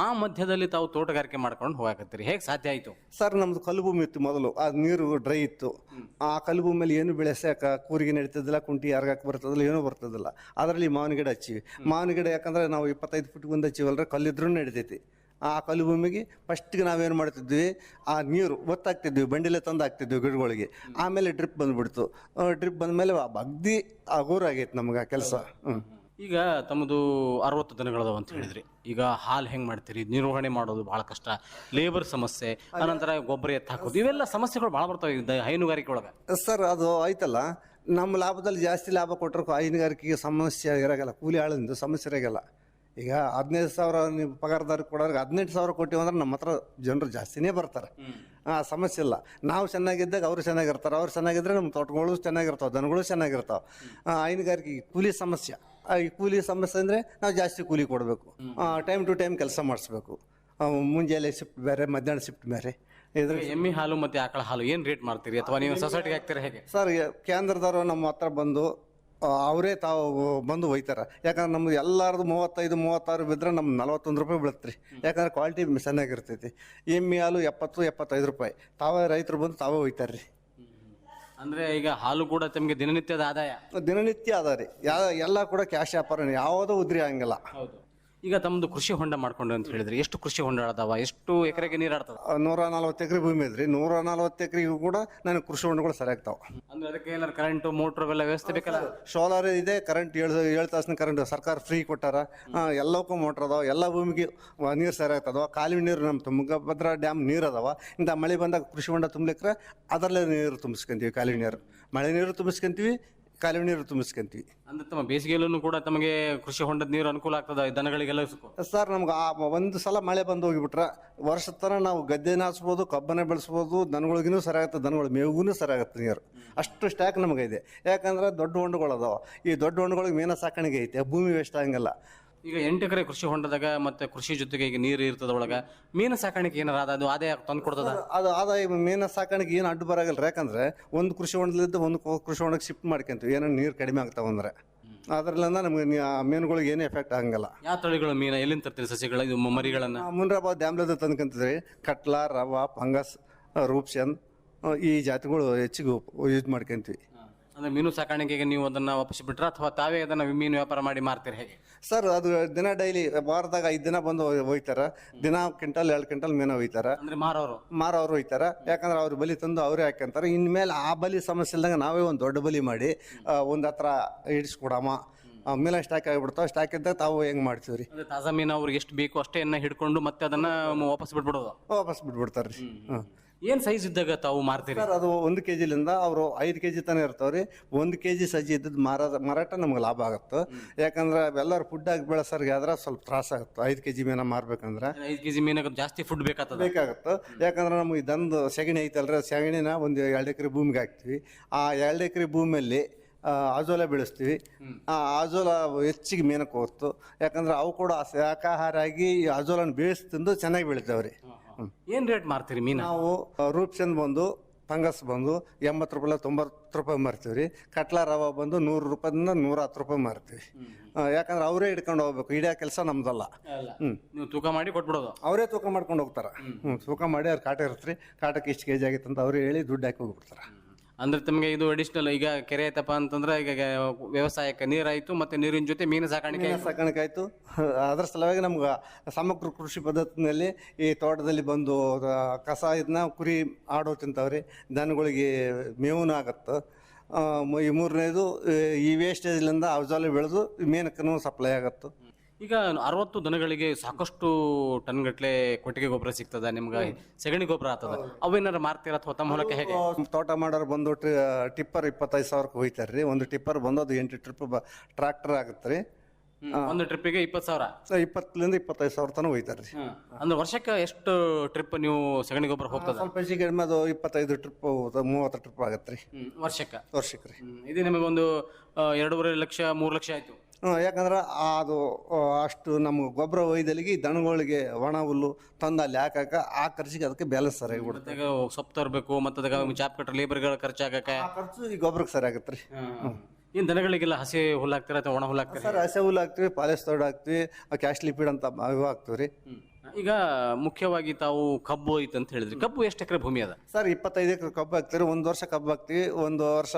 ಆ ಮಧ್ಯದಲ್ಲಿ ತಾವು ತೋಟಗಾರಿಕೆ ಮಾಡ್ಕೊಂಡು ಹೋಗಾಕತ್ತೀರಿ. ಹೇಗೆ ಸಾಧ್ಯ ಆಯ್ತು? ಸರ್, ನಮ್ದು ಕಲ್ಲು ಭೂಮಿ ಇತ್ತು ಮೊದಲು. ಆ ನೀರು ಡ್ರೈ ಇತ್ತು. ಆ ಕಲ್ಲು ಭೂಮಿಯಲ್ಲಿ ಏನು ಬೆಳೆಸಾಕ ಕೂರಿಗೆ ನಡೀತದಿಲ್ಲ, ಕುಂಟಿ ಯಾರಿಗಾಕ ಬರ್ತದಿಲ್ಲ, ಏನೂ ಬರ್ತದಿಲ್ಲ. ಅದರಲ್ಲಿ ಮಾವಿನ ಗಿಡ ಹಚ್ಚಿವಿ. ಮಾವಿನ ಗಿಡ ಯಾಕಂದ್ರೆ ನಾವು ಇಪ್ಪತ್ತೈದು ಫುಟ್ ಮುಂದೆ ಹಚ್ಚಿವಲ್ರ, ಕಲ್ಲಿದ್ರೂ ನಡೀತೈತಿ. ಆ ಕಲ್ಲು ಭೂಮಿಗೆ ಫಸ್ಟ್ಗೆ ನಾವೇನು ಮಾಡ್ತಿದ್ವಿ? ಆ ನೀರು ಒತ್ತಾಗ್ತಿದ್ವಿ ಬಂಡಿಲೆ ತಂದು ಹಾಕ್ತಿದ್ವಿ ಗಿಡಗಳಿಗೆ. ಆಮೇಲೆ ಡ್ರಿಪ್ ಬಂದ್ಬಿಡ್ತು. ಡ್ರಿಪ್ ಬಂದಮೇಲೆ ಬಗ್ದಿ ಆಗೈತೆ ನಮ್ಗೆ ಆ ಕೆಲಸ. ಹ್ಞೂ ಈಗ ತಮ್ಮದು ಅರವತ್ತು ದಿನಗಳದಾವ ಅಂತ ಹೇಳಿದ್ರಿ. ಈಗ ಹಾಲು ಹೆಂಗ್ ಮಾಡ್ತೀರಿ? ನಿರ್ವಹಣೆ ಮಾಡೋದು ಬಹಳ ಕಷ್ಟ. ಲೇಬರ್ ಸಮಸ್ಯೆ ಅನಂತರ ಗೊಬ್ಬರ ಎತ್ತ ಹಾಕೋದು. ಇವೆಲ್ಲ ಸಮಸ್ಯೆಗಳು ಭಾಳ ಬರ್ತಾವೆ ಹೈನುಗಾರಿಕೆ ಒಳಗೆ. ಸರ್ ಅದು ಆಯ್ತಲ್ಲ. ನಮ್ಮ ಲಾಭದಲ್ಲಿ ಜಾಸ್ತಿ ಲಾಭ ಕೊಟ್ಟರು ಹೈನುಗಾರಿಕೆಗೆ ಸಮಸ್ಯೆ ಇರೋಲ್ಲ ಕೂಲಿ ಆಳಿಂದು ಸಮಸ್ಯೆ ಇರಾಗಲ್ಲ. ಈಗ ಹದಿನೈದು ಸಾವಿರ ನೀವು ಪಗಾರದಾರ ಕೊಡೋರಿಗೆ ಹದಿನೆಂಟು ಸಾವಿರ ಕೊಟ್ಟಿವಿ ಅಂದ್ರೆ ನಮ್ಮ ಹತ್ರ ಜನರು ಜಾಸ್ತಿನೇ ಬರ್ತಾರೆ. ಆ ಸಮಸ್ಯೆ ಇಲ್ಲ. ನಾವು ಚೆನ್ನಾಗಿದ್ದಾಗ ಅವರು ಚೆನ್ನಾಗಿರ್ತಾರೆ. ಅವ್ರು ಚೆನ್ನಾಗಿದ್ರೆ ನಮ್ಮ ತೋಟಗಳು ಚೆನ್ನಾಗಿರ್ತಾವೆ ದನಗಳು ಚೆನ್ನಾಗಿರ್ತಾವೆ. ಹೈನುಗಾರಿಕೆ ಕೂಲಿ ಸಮಸ್ಯೆ. ಈ ಕೂಲಿ ಸಮಸ್ಯೆ ಅಂದರೆ ನಾವು ಜಾಸ್ತಿ ಕೂಲಿ ಕೊಡಬೇಕು. ಟೈಮ್ ಟು ಟೈಮ್ ಕೆಲಸ ಮಾಡಿಸ್ಬೇಕು. ಮುಂಜಾನೆ ಶಿಫ್ಟ್ ಬೇರೆ ಮಧ್ಯಾಹ್ನ ಶಿಫ್ಟ್ ಬೇರೆ. ಇದ್ರ ಎಮ್ಮೆ ಹಾಲು ಮತ್ತೆ ಆಕಳ ಹಾಲು ಏನು ರೇಟ್ ಮಾಡ್ತೀರಿ? ಅಥವಾ ನೀವು ಸೊಸೈಟಿಗೆ ಹಾಕ್ತೀರಾ ಹೇಗೆ? ಸರ್ ಕೇಂದ್ರದವರು ನಮ್ಮ ಹತ್ರ ಬಂದು ಅವರೇ ತಾವು ಬಂದು ಒಯ್ತಾರೆ. ಯಾಕಂದ್ರೆ ನಮ್ದು ಎಲ್ಲರದು ಮೂವತ್ತೈದು ಮೂವತ್ತಾರು ಬಿದ್ದರೆ ನಮ್ಮ ನಲ್ವತ್ತೊಂದು ರೂಪಾಯಿ ಬೀಳುತ್ತೆ ರೀ ಯಾಕಂದ್ರೆ ಕ್ವಾಲಿಟಿ ಚೆನ್ನಾಗಿರ್ತೈತಿ. ಎಮ್ಮೆ ಹಾಲು ಎಪ್ಪತ್ತು ಎಪ್ಪತ್ತೈದು ರೂಪಾಯಿ. ತಾವೇ ರೈತರು ಬಂದು ತಾವೇ ಒಯ್ತಾರೆ ರೀ ಅಂದರೆ ಈಗ ಹಾಲು ಕೂಡ ತಮಗೆ ದಿನನಿತ್ಯದ ಆದಾಯ? ದಿನನಿತ್ಯ ಅದ ರೀ. ಯಾ ಎಲ್ಲ ಕೂಡ ಕ್ಯಾಶ್ ವ್ಯಾಪಾರ ಯಾವುದೋ ಉದ್ರಿ ಹಂಗಿಲ್ಲ ಹೌದು. ಈಗ ತಮ್ಮದು ಕೃಷಿ ಹೊಂಡ ಮಾಡ್ಕೊಂಡು ಅಂತ ಹೇಳಿದ್ರೆ ಎಷ್ಟು ಕೃಷಿ ಹೊಂಡ ಅದಾವ ಎಷ್ಟು ಎಕರೆಗೆ ನೀರು ಆಡ್ತದ? ನೂರ ನಲ್ವತ್ತು ಎಕರೆ ಭೂಮಿ ಐತ್ರಿ ನೂರ ನಲ್ವತ್ತು ಎಕರೆಗೂ ಕೂಡ ನನಗೆ ಕೃಷಿ ಹೊಂಡಗಳು ಸರಿಯಾಗ್ತಾವೆ ಅಂದ್ರೆ ಅದಕ್ಕೆ ಏನಾರ ಕರೆಂಟ್ ಮೋಟರ್ ಅವೆಲ್ಲ ವ್ಯವಸ್ಥೆ ಬೇಕಲ್ಲ? ಸೋಲಾರ್ ಇದೆ ಕರೆಂಟ್ ಏಳು ಏಳು ತಾಸಿನ ಕರೆಂಟ್ ಸರ್ಕಾರ ಫ್ರೀ ಕೊಟ್ಟಾರ. ಆ, ಎಲ್ಲವಕ್ಕೂ ಮೋಟ್ರ್ ಅದಾವ ಎಲ್ಲ ಭೂಮಿಗೆ ನೀರು ಸರಿಯಾಗ್ತದವ ಕಾಲುವೆ ನೀರು ನಮ್ಮ ತುಂಗಭದ್ರಾ ಡ್ಯಾಮ್ ನೀರು ಅದಾವ. ಇಂಥ ಮಳೆ ಬಂದಾಗ ಕೃಷಿ ಹೊಂಡ ತುಂಬಲಿಕ್ಕೆ ಅದರಲ್ಲೇ ನೀರು ತುಂಬಿಸ್ಕೊಂತೀವಿ ಕಾಲುವೆ ನೀರು. ಮಳೆ ನೀರು ತುಂಬಿಸ್ಕೊಂತೀವಿ ಕಾಲುವೆ ನೀರು ತುಂಬಿಸ್ಕೊಂತೀವಿ. ಅಂದ್ರೆ ತಮ್ಮ ಬೇಸಿಗೆಯಲ್ಲೂ ಕೂಡ ತಮಗೆ ಕೃಷಿ ಹೊಂಡದ ನೀರು ಅನುಕೂಲ ಆಗ್ತದ ದನಗಳಿಗೆಲ್ಲ. ಸರ್ ನಮ್ಗೆ ಆ ಒಂದು ಸಲ ಮಳೆ ಬಂದು ಹೋಗಿಬಿಟ್ರೆ ವರ್ಷದ ತನ ನಾವು ಗದ್ದೆ ನಾಸ್ಬೋದು ಕಬ್ಬನ್ನ ಬೆಳೆಸ್ಬೋದು ದನಗಳಿಗೂ ಸರಿಯಾಗುತ್ತೆ ದನಗಳ ಮೇವಿಗೂ ಸರಿಯಾಗುತ್ತೆ ನೀರು. ಅಷ್ಟು ಸ್ಟ್ಯಾಕ್ ನಮಗೆ ಇದೆ ಯಾಕಂದ್ರೆ ದೊಡ್ಡ ಹೊಂಡಗಳು ಅದಾವ ಈ ದೊಡ್ಡ ಹೊಂಡಗಳಿಗೆ ಮೀನ ಸಾಕಾಣಿಕೆ ಐತೆ ಭೂಮಿ ವೇಸ್ಟ್ ಆಗಂಗಿಲ್ಲ. ಈಗ ಎಂಟು ಎಕರೆ ಕೃಷಿ ಹೊಂಡದಾಗ ಮತ್ತೆ ಕೃಷಿ ಜೊತೆಗೆ ಈಗ ನೀರು ಇರ್ತದ ಒಳಗ ಮೀನು ಸಾಕಾಣಿಕೆ ಏನಾರ ಅದು ಆದಾಯ ತಂದು ಕೊಡ್ತದ? ಅದು ಆದಾಯ ಮೀನು ಸಾಕಾಣಿಕೆ ಏನು ಅಡ್ಡು ಬರಾಗಲ್ಲ ಯಾಕಂದ್ರೆ ಒಂದು ಕೃಷಿ ಹೊಂಡದಿಂದ ಒಂದು ಕೃಷಿ ಹೊಂಡಕ್ಕೆ ಶಿಫ್ಟ್ ಮಾಡ್ಕೊಂತೀವಿ. ಏನೋ ನೀರು ಕಡಿಮೆ ಆಗ್ತಾವ ಅಂದ್ರೆ. ಅದರಲ್ಲಿಂದ ನಮ್ಗೆ ನೀ- ಆ ಮೀನುಗಳಿಗೆ ಏನು ಎಫೆಕ್ಟ್ ಆಗಂಗಿಲ್ಲ. ಯಾವ ತಳಿಗಳು ಮೀನ? ಎಲ್ಲಿಂದ ತರ್ತೀರಿ ಸಸಿಗಳ ಇದು ಮ- ಮರಿಗಳನ್ನ? ಮುನ್ರಾಬಾದ್ ಡ್ಯಾಮ್ಲದ ತಂದ್ಕೊಂತಿದ್ರಿ. ಕಟ್ಲ ರವಾ ಫಂಗಸ್ ರೂಪ್ಸನ್ ಈ ಜಾತಿಗಳು ಹೆಚ್ಚಿಗೆ ಯೂಸ್ ಮಾಡ್ಕೊಂತೀವಿ. ಅಂದ್ರೆ ಮೀನು ಸಾಕಾಣಿಕೆಗೆ ನೀವು ಅದನ್ನ ವಾಪಸ್ ಬಿಟ್ರೆ? ಅಥವಾ ತಾವೇ ಅದನ್ನ ಮೀನು ವ್ಯಾಪಾರ ಮಾಡಿ ಮಾರ್ತೀರಿ ಹೇಗೆ? ಸರ್ ಅದು ದಿನ ಡೈಲಿ ವಾರದಾಗ ಐದು ದಿನ ಬಂದು ಒಯ್ತಾರ ದಿನ ಕ್ವಿಂಟಲ್ ಎರಡು ಕ್ವಿಂಟಲ್ ಮೀನು ಒಯ್ತಾರ ಅಂದ್ರೆ ಮಾರೋರು ಮಾರೋರು ಒಯ್ತಾರ ಯಾಕಂದ್ರೆ ಅವ್ರ ಬಲಿ ತಂದು ಅವರೇ ಹಾಕಂತಾರೆ ಇನ್ಮೇಲೆ ಆ ಬಲಿ ಸಮಸ್ಯೆ ಇಲ್ದಂಗೆ ನಾವೇ ಒಂದು ದೊಡ್ಡ ಬಲಿ ಮಾಡಿ ಒಂದು ಹತ್ರ ಇಡಿಸ್ಕೊಡಮ್ಮ ಆಮೇಲೆ ಸ್ಟಾಕ್ ಆಗಿಬಿಡ್ತಾವ. ಸ್ಟಾಕ್ ಇದ್ದಾಗ ತಾವು ಹೆಂಗ್ ಮಾಡ್ತೀವಿ ರೀ ಅಂದ್ರೆ ತಾಜಾ ಮೀನು ಅವ್ರಿಗೆ ಎಷ್ಟು ಬೇಕು ಅಷ್ಟೇ ಹಿಡ್ಕೊಂಡು ಮತ್ತೆ ಅದನ್ನ ವಾಪಸ್ ಬಿಟ್ಬಿಡೋದು? ವಾಪಸ್ ಬಿಟ್ಬಿಡ್ತಾರೆ ರೀ ಹ್ಞೂ ಏನ್ ಸೈಜ್ ಇದ್ದಾಗ ತಾವು ಮಾರ್ತೀರಿ? ಸರ್ ಅದು ಒಂದು ಕೆ ಜಿಲಿಂದ ಅವರು ಐದು ಕೆ ಜಿ ತನಕ ಇರ್ತಾವೆ ರೀ ಒಂದು ಕೆ ಜಿ ಸಜ್ಜಿ ಇದ್ದದ್ದು ಮಾರಾಟ ಮಾರಾಟ ನಮ್ಗೆ ಲಾಭ ಆಗುತ್ತೆ. ಯಾಕಂದ್ರೆ ಎಲ್ಲರೂ ಫುಡ್ ಆಗಿ ಬೆಳೆಸೋರಿಗೆ ಆದ್ರೆ ಸ್ವಲ್ಪ ತ್ರಾಸ ಆಗುತ್ತೆ. ಐದು ಕೆ ಜಿ ಮೀನ ಮಾರ್ಬೇಕಂದ್ರೆ. ಐದು ಕೆಜಿ ಮೀನಾಗ ಜಾಸ್ತಿ ಫುಡ್ ಬೇಕಾಗ್ತದೆ? ಬೇಕಾಗುತ್ತೆ. ಯಾಕಂದ್ರೆ ನಮಗೆ ದಂದು ಸೆಗಣಿ ಐತಲ್ರಿ ಸೆಗಣಿನ ಒಂದು ಎರಡು ಎಕರೆ ಭೂಮಿಗೆ ಹಾಕ್ತೀವಿ. ಆ ಎರಡು ಎಕರೆ ಭೂಮಿಯಲ್ಲಿ ಆ, ಆಜೋಲ ಬೆಳೆಸ್ತೀವಿ. ಆ ಆಜೋಲ ಹೆಚ್ಚಿಗೆ ಮೀನಕ್ಕೆ ಹೋಗ್ತು. ಯಾಕಂದ್ರೆ ಅವು ಕೂಡ ಶಾಖಾಹಾರ ಆಗಿ ಈ ಆಜೋಲನ ಬೇಯಿಸ್ತಿಂದು ಚೆನ್ನಾಗಿ ಬೆಳಿತಾವೆ ರೀ ಏನ್ ರೇಟ್ ಮಾರ್ತೀರಿ ಮೀನು? ನಾವು ರೂಪ್ಚಂದ್ ಬಂದು ಫಂಗಸ್ ಬಂದು ಎಂಬತ್ತು ರೂಪಾಯಿ ತೊಂಬತ್ತು ರೂಪಾಯಿ ಮಾರ್ತೀವಿ ರೀ. ಕಟ್ಲಾ ರವ ಬಂದು ನೂರು ರೂಪಾಯಿಂದ ನೂರ ಹತ್ತು ರೂಪಾಯಿ ಮಾರ್ತೀವಿ. ಆ, ಯಾಕಂದ್ರೆ ಅವರೇ ಇಟ್ಕೊಂಡು ಹೋಗ್ಬೇಕು ಹಿಡಿಯೋ ಕೆಲಸ ನಮ್ದಲ್ಲ. ಹ್ಞೂ ನೀವು ತೂಕ ಮಾಡಿ ಕೊಟ್ಬಿಡೋದು. ಅವರೇ ತೂಕ ಮಾಡ್ಕೊಂಡು ಹೋಗ್ತಾರೆ. ಹ್ಞೂ ತೂಕ ಮಾಡಿ ಅವ್ರು ಕಾಟ ಇರುತ್ತೆ ರೀ ಕಾಟಕ್ಕೆ ಇಷ್ಟು ಕೆ ಜಿ ಆಗಿತ್ತು ಅಂತ ಅವ್ರು ಹೇಳಿ ದುಡ್ಡು ಹಾಕಿ ಹೋಗ್ಬಿಡ್ತಾರೆ. ಅಂದ್ರೆ ತಮಗೆ ಇದು ಅಡಿಷನಲ್ ಈಗ ಕೆರೆ ಐತಪ್ಪ ಅಂತಂದ್ರೆ ಈಗ ವ್ಯವಸಾಯಕ್ಕೆ ನೀರಾಯ್ತು ಮತ್ತೆ ನೀರಿನ ಜೊತೆ ಮೀನು ಸಾಕಾಣಿಕೆ ಸಾಕಾಣಿಕೆ ಆಯಿತು. ಅದರ ಸಲುವಾಗಿ ನಮ್ಗೆ ಸಮಗ್ರ ಕೃಷಿ ಪದ್ಧತಿನಲ್ಲಿ ಈ ತೋಟದಲ್ಲಿ ಬಂದು ಕಸ ಇದನ್ನ ಕುರಿ ಆಡೋ ತಿಂತಾವ್ರಿ. ದನಗಳಿಗೆ ಮೇವನ ಆಗತ್ತೆ. ಈ ಮೂರನೇದು ಈ ವೇಸ್ಟೇಜ್ಲಿಂದ ಅವಜಾಲು ಬೆಳೆದು ಮೀನಕ್ಕೂ ಸಪ್ಲೈ ಆಗತ್ತೆ. ಈಗ ಅರವತ್ತು ದನಗಳಿಗೆ ಸಾಕಷ್ಟು ಟನ್ ಗಟ್ಲೆ ಕೊಟ್ಟಿಗೆ ಗೊಬ್ಬರ ಸಿಗ್ತದ ನಿಮ್ಗೆ ಸೆಗಣಿ ಗೊಬ್ಬರ ಆಗ್ತದ ಅವೇನಾರ ಮಾರ್ತೀರ ಅಥವಾ ತಮ್ಮ ಹೊಲಕ್ಕೆ ಹೇಗೆ? ತೋಟ ಮಾಡೋರು ಬಂದು ಟಿ- ಟಿಪ್ಪರ್ ಇಪ್ಪತ್ತೈದು ಸಾವಿರಕ್ಕೆ ಹೋಯ್ತಾರೆ ರೀ. ಒಂದು ಟಿಪ್ಪರ್ ಬಂದು ಅದು ಎಂಟು ಟ್ರಿಪ್ ಟ್ರ್ಯಾಕ್ಟರ್ ಆಗುತ್ತೆ ರೀ. ಒಂದು ಟ್ರಿಪ್ಪಿಗೆ ಇಪ್ಪತ್ತು ಸಾವಿರ? ಸೊ ಇಪ್ಪತ್ತರಿಂದ ಇಪ್ಪತ್ತೈದು ಸಾವಿರ ತನಕ ಹೋಯ್ತಾರೆ ರೀ. ಅಂದ್ರೆ ವರ್ಷಕ್ಕೆ ಎಷ್ಟು ಟ್ರಿಪ್ ನೀವು ಸೆಗಣಿ ಗೊಬ್ಬರ ಹೋಗ್ತದ? ಸ್ವಲ್ಪ ಹೆಚ್ಚಿಗೆ ಕಡಿಮೆ ಅದು ಇಪ್ಪತ್ತೈದು ಟ್ರಿಪ್ ಮೂವತ್ತು ಟ್ರಿಪ್ ಆಗತ್ತೆ ರೀ. ವರ್ಷಕ್ಕೆ? ವರ್ಷಕ್ಕೆ ರೀ. ಇದು ನಿಮಗೊಂದು ಆ, ಎರಡೂವರೆ ಲಕ್ಷ ಮೂರು ಲಕ್ಷ ಆಯ್ತು. ಯಾಕಂದ್ರೆ ಅದು ಅಷ್ಟು ನಮ್ಗೆ ಗೊಬ್ಬರ ಒಯ್ದಲಿಗೆ ದಣಗಳಿಗೆ ದನಗಳಿಗೆ ಒಣ ಹುಲ್ಲು ತಂದು ಅಲ್ಲಿ ಹಾಕಾಕ ಆ ಖರ್ಚಿಗೆ ಅದಕ್ಕೆ ಬ್ಯಾಲೆನ್ಸ್ ಸರಿಯಾಗಿ ಬಿಡುತ್ತೆ. ಸೊಪ್ಪು ತರಬೇಕು ಮತ್ತು ಅದಕ್ಕೆ ಚಾಪ್ ಕಟ್ಟ ಲೇಬರ್ಗಳ ಖರ್ಚಾಗಕ್ಕೆ ಆ ಖರ್ಚು ಈ ಗೊಬ್ಬರಕ್ಕೆ ಸರಿ ಆಗತ್ತೆ ರೀ ಇನ್ನು ದನಗಳಿಗೆಲ್ಲ ಹಸಿ ಹುಲ್ಲು ಹಾಕ್ತೀರಾ ಅಥವಾ ಒಣ ಹುಲ್ಲು ಹಾಕ್ತೀರಾ? ಸರ್ ಹಸಿ ಹುಲ್ಲು ಹಾಕ್ತೀವಿ ಪಾಲಿಸ್ ತೋಡ್ ಹಾಕ್ತೀವಿ ಕ್ಯಾಶ್ ಲಿಪಿಡ್ ಅಂತ ಇವು ಹಾಕ್ತೀವಿ ರೀ ಈಗ ಮುಖ್ಯವಾಗಿ ತಾವು ಕಬ್ಬು ಐತೆ ಅಂತ ಹೇಳಿದ್ರಿ ಕಬ್ಬು ಎಷ್ಟು ಎಕರೆ ಭೂಮಿ ಅದ? ಸರ್ ಇಪ್ಪತ್ತೈದು ಎಕರೆ ಕಬ್ಬು ಹಾಕ್ತೀವಿ ಒಂದು ವರ್ಷ ಕಬ್ಬು ಹಾಕ್ತೀವಿ ಒಂದು ವರ್ಷ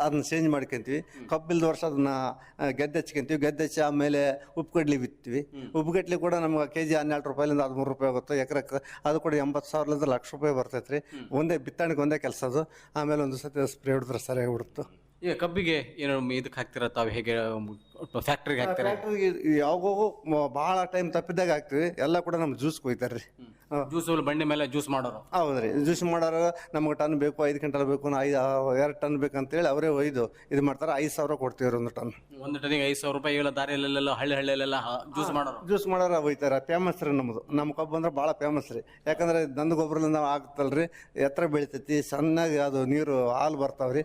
ಅದನ್ನ ಚೇಂಜ್ ಮಾಡ್ಕೊಂತೀವಿ. ಕಬ್ಬಿಲ್ದ ವರ್ಷ ಅದನ್ನ ಆ, ಗೆದ್ದೆ ಹಚ್ಕೊಂತೀವಿ. ಗೆದ್ದೆ ಹಚ್ಚಿ ಆಮೇಲೆ ಉಪ್ಪುಗಡ್ಲಿ ಬಿತ್ತೀವಿ. ಉಪ್ಪುಗಡ್ಲಿ ಕೂಡ ನಮ್ಗೆ ಕೆ ಜಿ ಹನ್ನೆರಡು ರೂಪಾಯಿಲಿಂದ ಹದಿಮೂರು ರೂಪಾಯಿ ಆಗುತ್ತೆ. ಎಕರೆ ಅದು ಕೂಡ ಎಂಬತ್ತು ಸಾವಿರಲಿಂದ ಲಕ್ಷ ರೂಪಾಯಿ ಬರ್ತೈತೆ ರೀ ಒಂದೇ ಬಿತ್ತಣಿಗೆ ಒಂದೇ ಕೆಲಸ ಅದು ಆಮೇಲೆ ಒಂದು ಸತಿ ಸ್ಪ್ರೇ ಹೊಡೆದ್ರೆ ಸರಿಯಾಗಿ ಬಿಡುತ್ತೆ. ಈಗ ಕಬ್ಬಿಗೆ ಏನೋ ಇದಕ್ಕೆ ಹಾಕ್ತಿರ? ತಾವು ಹೇಗೆ ಫ್ಯಾಕ್ಟ್ರಿಗೆ ಹಾಕ್ತಾರೆ? ಯಾವಾಗ ಬಹಳ ಟೈಮ್ ತಪ್ಪಿದಾಗ ಹಾಕ್ತೀವಿ. ಎಲ್ಲ ಕೂಡ ನಮ್ಮ ಜ್ಯೂಸ್ ಕೊಯ್ತಾರೆ ರೀ ಜ್ಯೂಸ್ ಬಂಡಿ ಮೇಲೆ ಜ್ಯೂಸ್ ಮಾಡೋರು. ಹೌದ್ರಿ. ಜ್ಯೂಸ್ ಮಾಡೋರು ನಮ್ಗೆ ಟನ್ ಬೇಕು ಐದು ಕ್ವಿಂಟಲ್ ಬೇಕು ಐದು ಎರಡು ಟನ್ ಬೇಕಂತೇಳಿ ಅವರೇ ಒಯ್ದು ಇದು ಮಾಡ್ತಾರೆ. ಐದು ಸಾವಿರ ಕೊಡ್ತೀವಿ ಒಂದು ಟನ್. ಒಂದು ಟನ್ನಿಗೆ ಐದು ಸಾವಿರ ರೂಪಾಯಿ ಇಲ್ಲ ದಾರಿಯಲ್ಲೆಲ್ಲ ಹಳ್ಳಿ ಹಳ್ಳಿಯಲ್ಲೆಲ್ಲ ಜ್ಯೂಸ್ ಮಾಡೋರು. ಜ್ಯೂಸ್ ಮಾಡೋರು ಒಯ್ತಾರೆ. ಫೇಮಸ್ ರೀ ನಮ್ಮದು ನಮ್ಮ ಕಬ್ಬು ಅಂದ್ರೆ ಭಾಳ ಫೇಮಸ್ ರೀ. ಯಾಕಂದ್ರೆ ದಂದ ಗೊಬ್ಬರದಿಂದ ಆಗ್ತಲ್ಲ ರೀ ಎತ್ತರ ಬೆಳಿತೈತಿ ಸಣ್ಣಗೆ ಅದು ನೀರು ಹಾಲು ಬರ್ತಾವ್ರಿ ರೀ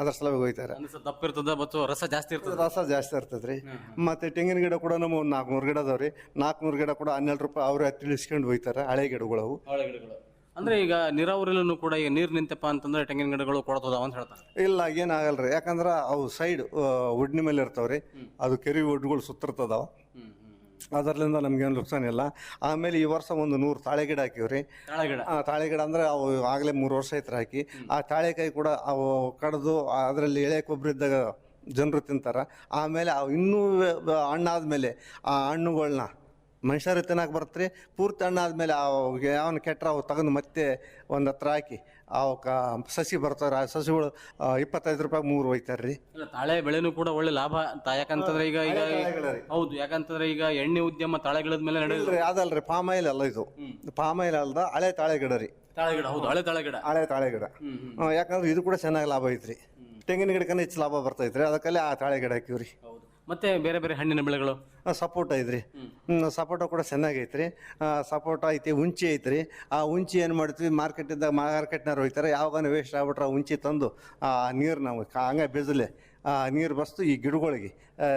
ಅದ್ರ ಸಲುವಾಗಿ ಒಯ್ತಾರೆ. ದಪ್ಪ ಇರ್ತದೆ ಮತ್ತು ರಸ ಜಾಸ್ತಿ ಇರ್ತದೆ. ರಸ ಜಾಸ್ತಿ ಇರ್ತದ್ರಿ. ರೀ ಮತ್ತು ತೆಂಗಿನ ಗಿಡ ಕೂಡ ನಮ್ಮ ನಾಲ್ಕುನೂರು ಗಿಡ ಅದಾವ ರೀ ನಾಲ್ಕುನೂರು ಗಿಡ ಕೂಡ ಹನ್ನೆರಡು ರೂಪಾಯಿ ಅವರೇ ತಿಳಿಸ್ಕೊಂಡು ಒಯ್ತಾರೆ. ಹಳೆ ಗಿಡಗಳು. ಅವು ಬಾಳೆ ಗಿಡಗಳು ಅಂದ್ರೆ ಈಗ ನೀರಾವರಿಲೂ ಕೂಡ ಈಗ ನೀರು ನಿಂತಪ್ಪ ಅಂತಂದ್ರೆ ತೆಂಗಿನ ಗಿಡಗಳು ಕೊಡ್ತದಾವ ಅಂತ ಹೇಳ್ತಾರೆ. ಇಲ್ಲ ಏನಾಗಲ್ಲ ರೀ ಯಾಕಂದ್ರೆ ಅವು ಸೈಡ್ ಉಡ್ನಿ ಮೇಲೆ ಇರ್ತಾವ್ರಿ. ಅದು ಕೆರಿ ಒಡ್ಡುಗಳು ಸುತ್ತಿರ್ತದಾವ. ಅದರಿಂದ ನಮ್ಗೇನು ನುಕ್ಸಾನ ಇಲ್ಲ. ಆಮೇಲೆ ಈ ವರ್ಷ ಒಂದು ನೂರು ತಾಳೆ ಗಿಡ ಹಾಕಿವ್ರಿ. ತಾಳೆ ಗಿಡ ತಾಳೆ ಗಿಡ ಅಂದ್ರೆ ಅವು ಆಗಲೇ ಮೂರು ವರ್ಷ ಐತ್ರ ಹಾಕಿ. ಆ ತಾಳೆಕಾಯಿ ಕೂಡ ಅವು ಕಡ್ದು ಅದರಲ್ಲಿ ಎಳೆ ಕೊಬ್ಬರಿ ಇದ್ದಾಗ ಜನರು ತಿಂತಾರ. ಆಮೇಲೆ ಅವು ಇನ್ನೂ ಹಣ್ಣಾದ್ಮೇಲೆ ಆ ಹಣ್ಣುಗಳನ್ನ ಮನುಷ್ಯರು ತಿನ್ನಕ್ಕೆ ಬರುತ್ತೆ ಪೂರ್ತಿ ಹಣ್ಣಾದ್ಮೇಲೆ ಅವು ಯಾವನ್ನ ಕೆಟ್ಟರೆ ಅವು ತಗೊಂಡು ಮತ್ತೆ ಒಂದು ಹತ್ರ ಹಾಕಿ ಅವಕ್ಕೆ ಸಸಿ ಬರ್ತಾರೆ ಆ ಸಸಿಗಳು ಇಪ್ಪತ್ತೈದು ರೂಪಾಯಿ ಮೂರು ಒಯ್ತಾರೆ ರೀ ಇಲ್ಲ ತಾಳೆ ಬೆಳೆನೂ ಕೂಡ ಒಳ್ಳೆ ಲಾಭ ತ- ಯಾಕಂತಂದ್ರೆ ಈಗ ಈಗ ಹೌದು ಯಾಕಂತಂದ್ರೆ ಈಗ ಎಣ್ಣೆ ಉದ್ಯಮ ತಾಳೆ ಗಿಡದ ಮೇಲೆ ನಡೆಯುತ್ತೆ ಇಲ್ರಿ ಅದಲ್ರಿ ಪಾಮ್ ಆಯಿಲ್ ಅಲ್ಲ ಇದು. ಪಾಮ್ ಆಯಿಲ್ ಅಲ್ದ ಹಳೆ ತಾಳೆ ಗಿಡ ರೀ. ತಾಳೆ ಗಿಡ ಹೌದು ಹಳೆ ತಾಳೆ ಗಿಡ ಹಳೆ ತಾಳೆ ಗಿಡ ಹ್ಮ್, ಯಾಕಂದ್ರೆ ಇದು ಕೂಡ ಚೆನ್ನಾಗಿ ಲಾಭ ಐತ್ರಿ. ತೆಂಗಿನ ಗಿಡಕ್ಕೆ ಹೆಚ್ಚು ಲಾಭ ಬರ್ತೈತ್ರಿ ಅದಕ್ಕಲ್ಲೇ ಆ ತಾಳೆ ಗಿಡ ಹಾಕಿವ್ರಿ. ಹೌದು. ಮತ್ತೆ ಬೇರೆ ಬೇರೆ ಹಣ್ಣಿನ ಬೆಳೆಗಳು? ಸಪೋಟ ಐತ್ರಿ. ಸಪೋಟ ಕೂಡ ಚೆನ್ನಾಗೈತ್ರಿ ರೀ ಸಪೋಟ ಐತಿ ಉಂಚಿ ಐತ್ರಿ. ಆ ಉಂಚಿ ಏನು ಮಾಡ್ತೀವಿ ಮಾರ್ಕೆಟಿಂದ ಮಾರ್ಕೆಟ್ನಾರು ಹೋಯ್ತಾರೆ ಯಾವಾಗ ವೇಸ್ಟ್ ಆಗ್ಬಿಟ್ರೆ ಆ ಉಂಚಿ ತಂದು ಆ ನೀರು ನಾವು ಹಂಗೆ ಬೆಜಲೆ ನೀರು ಬಸ್ತು ಈ ಗಿಡಗಳಿಗೆ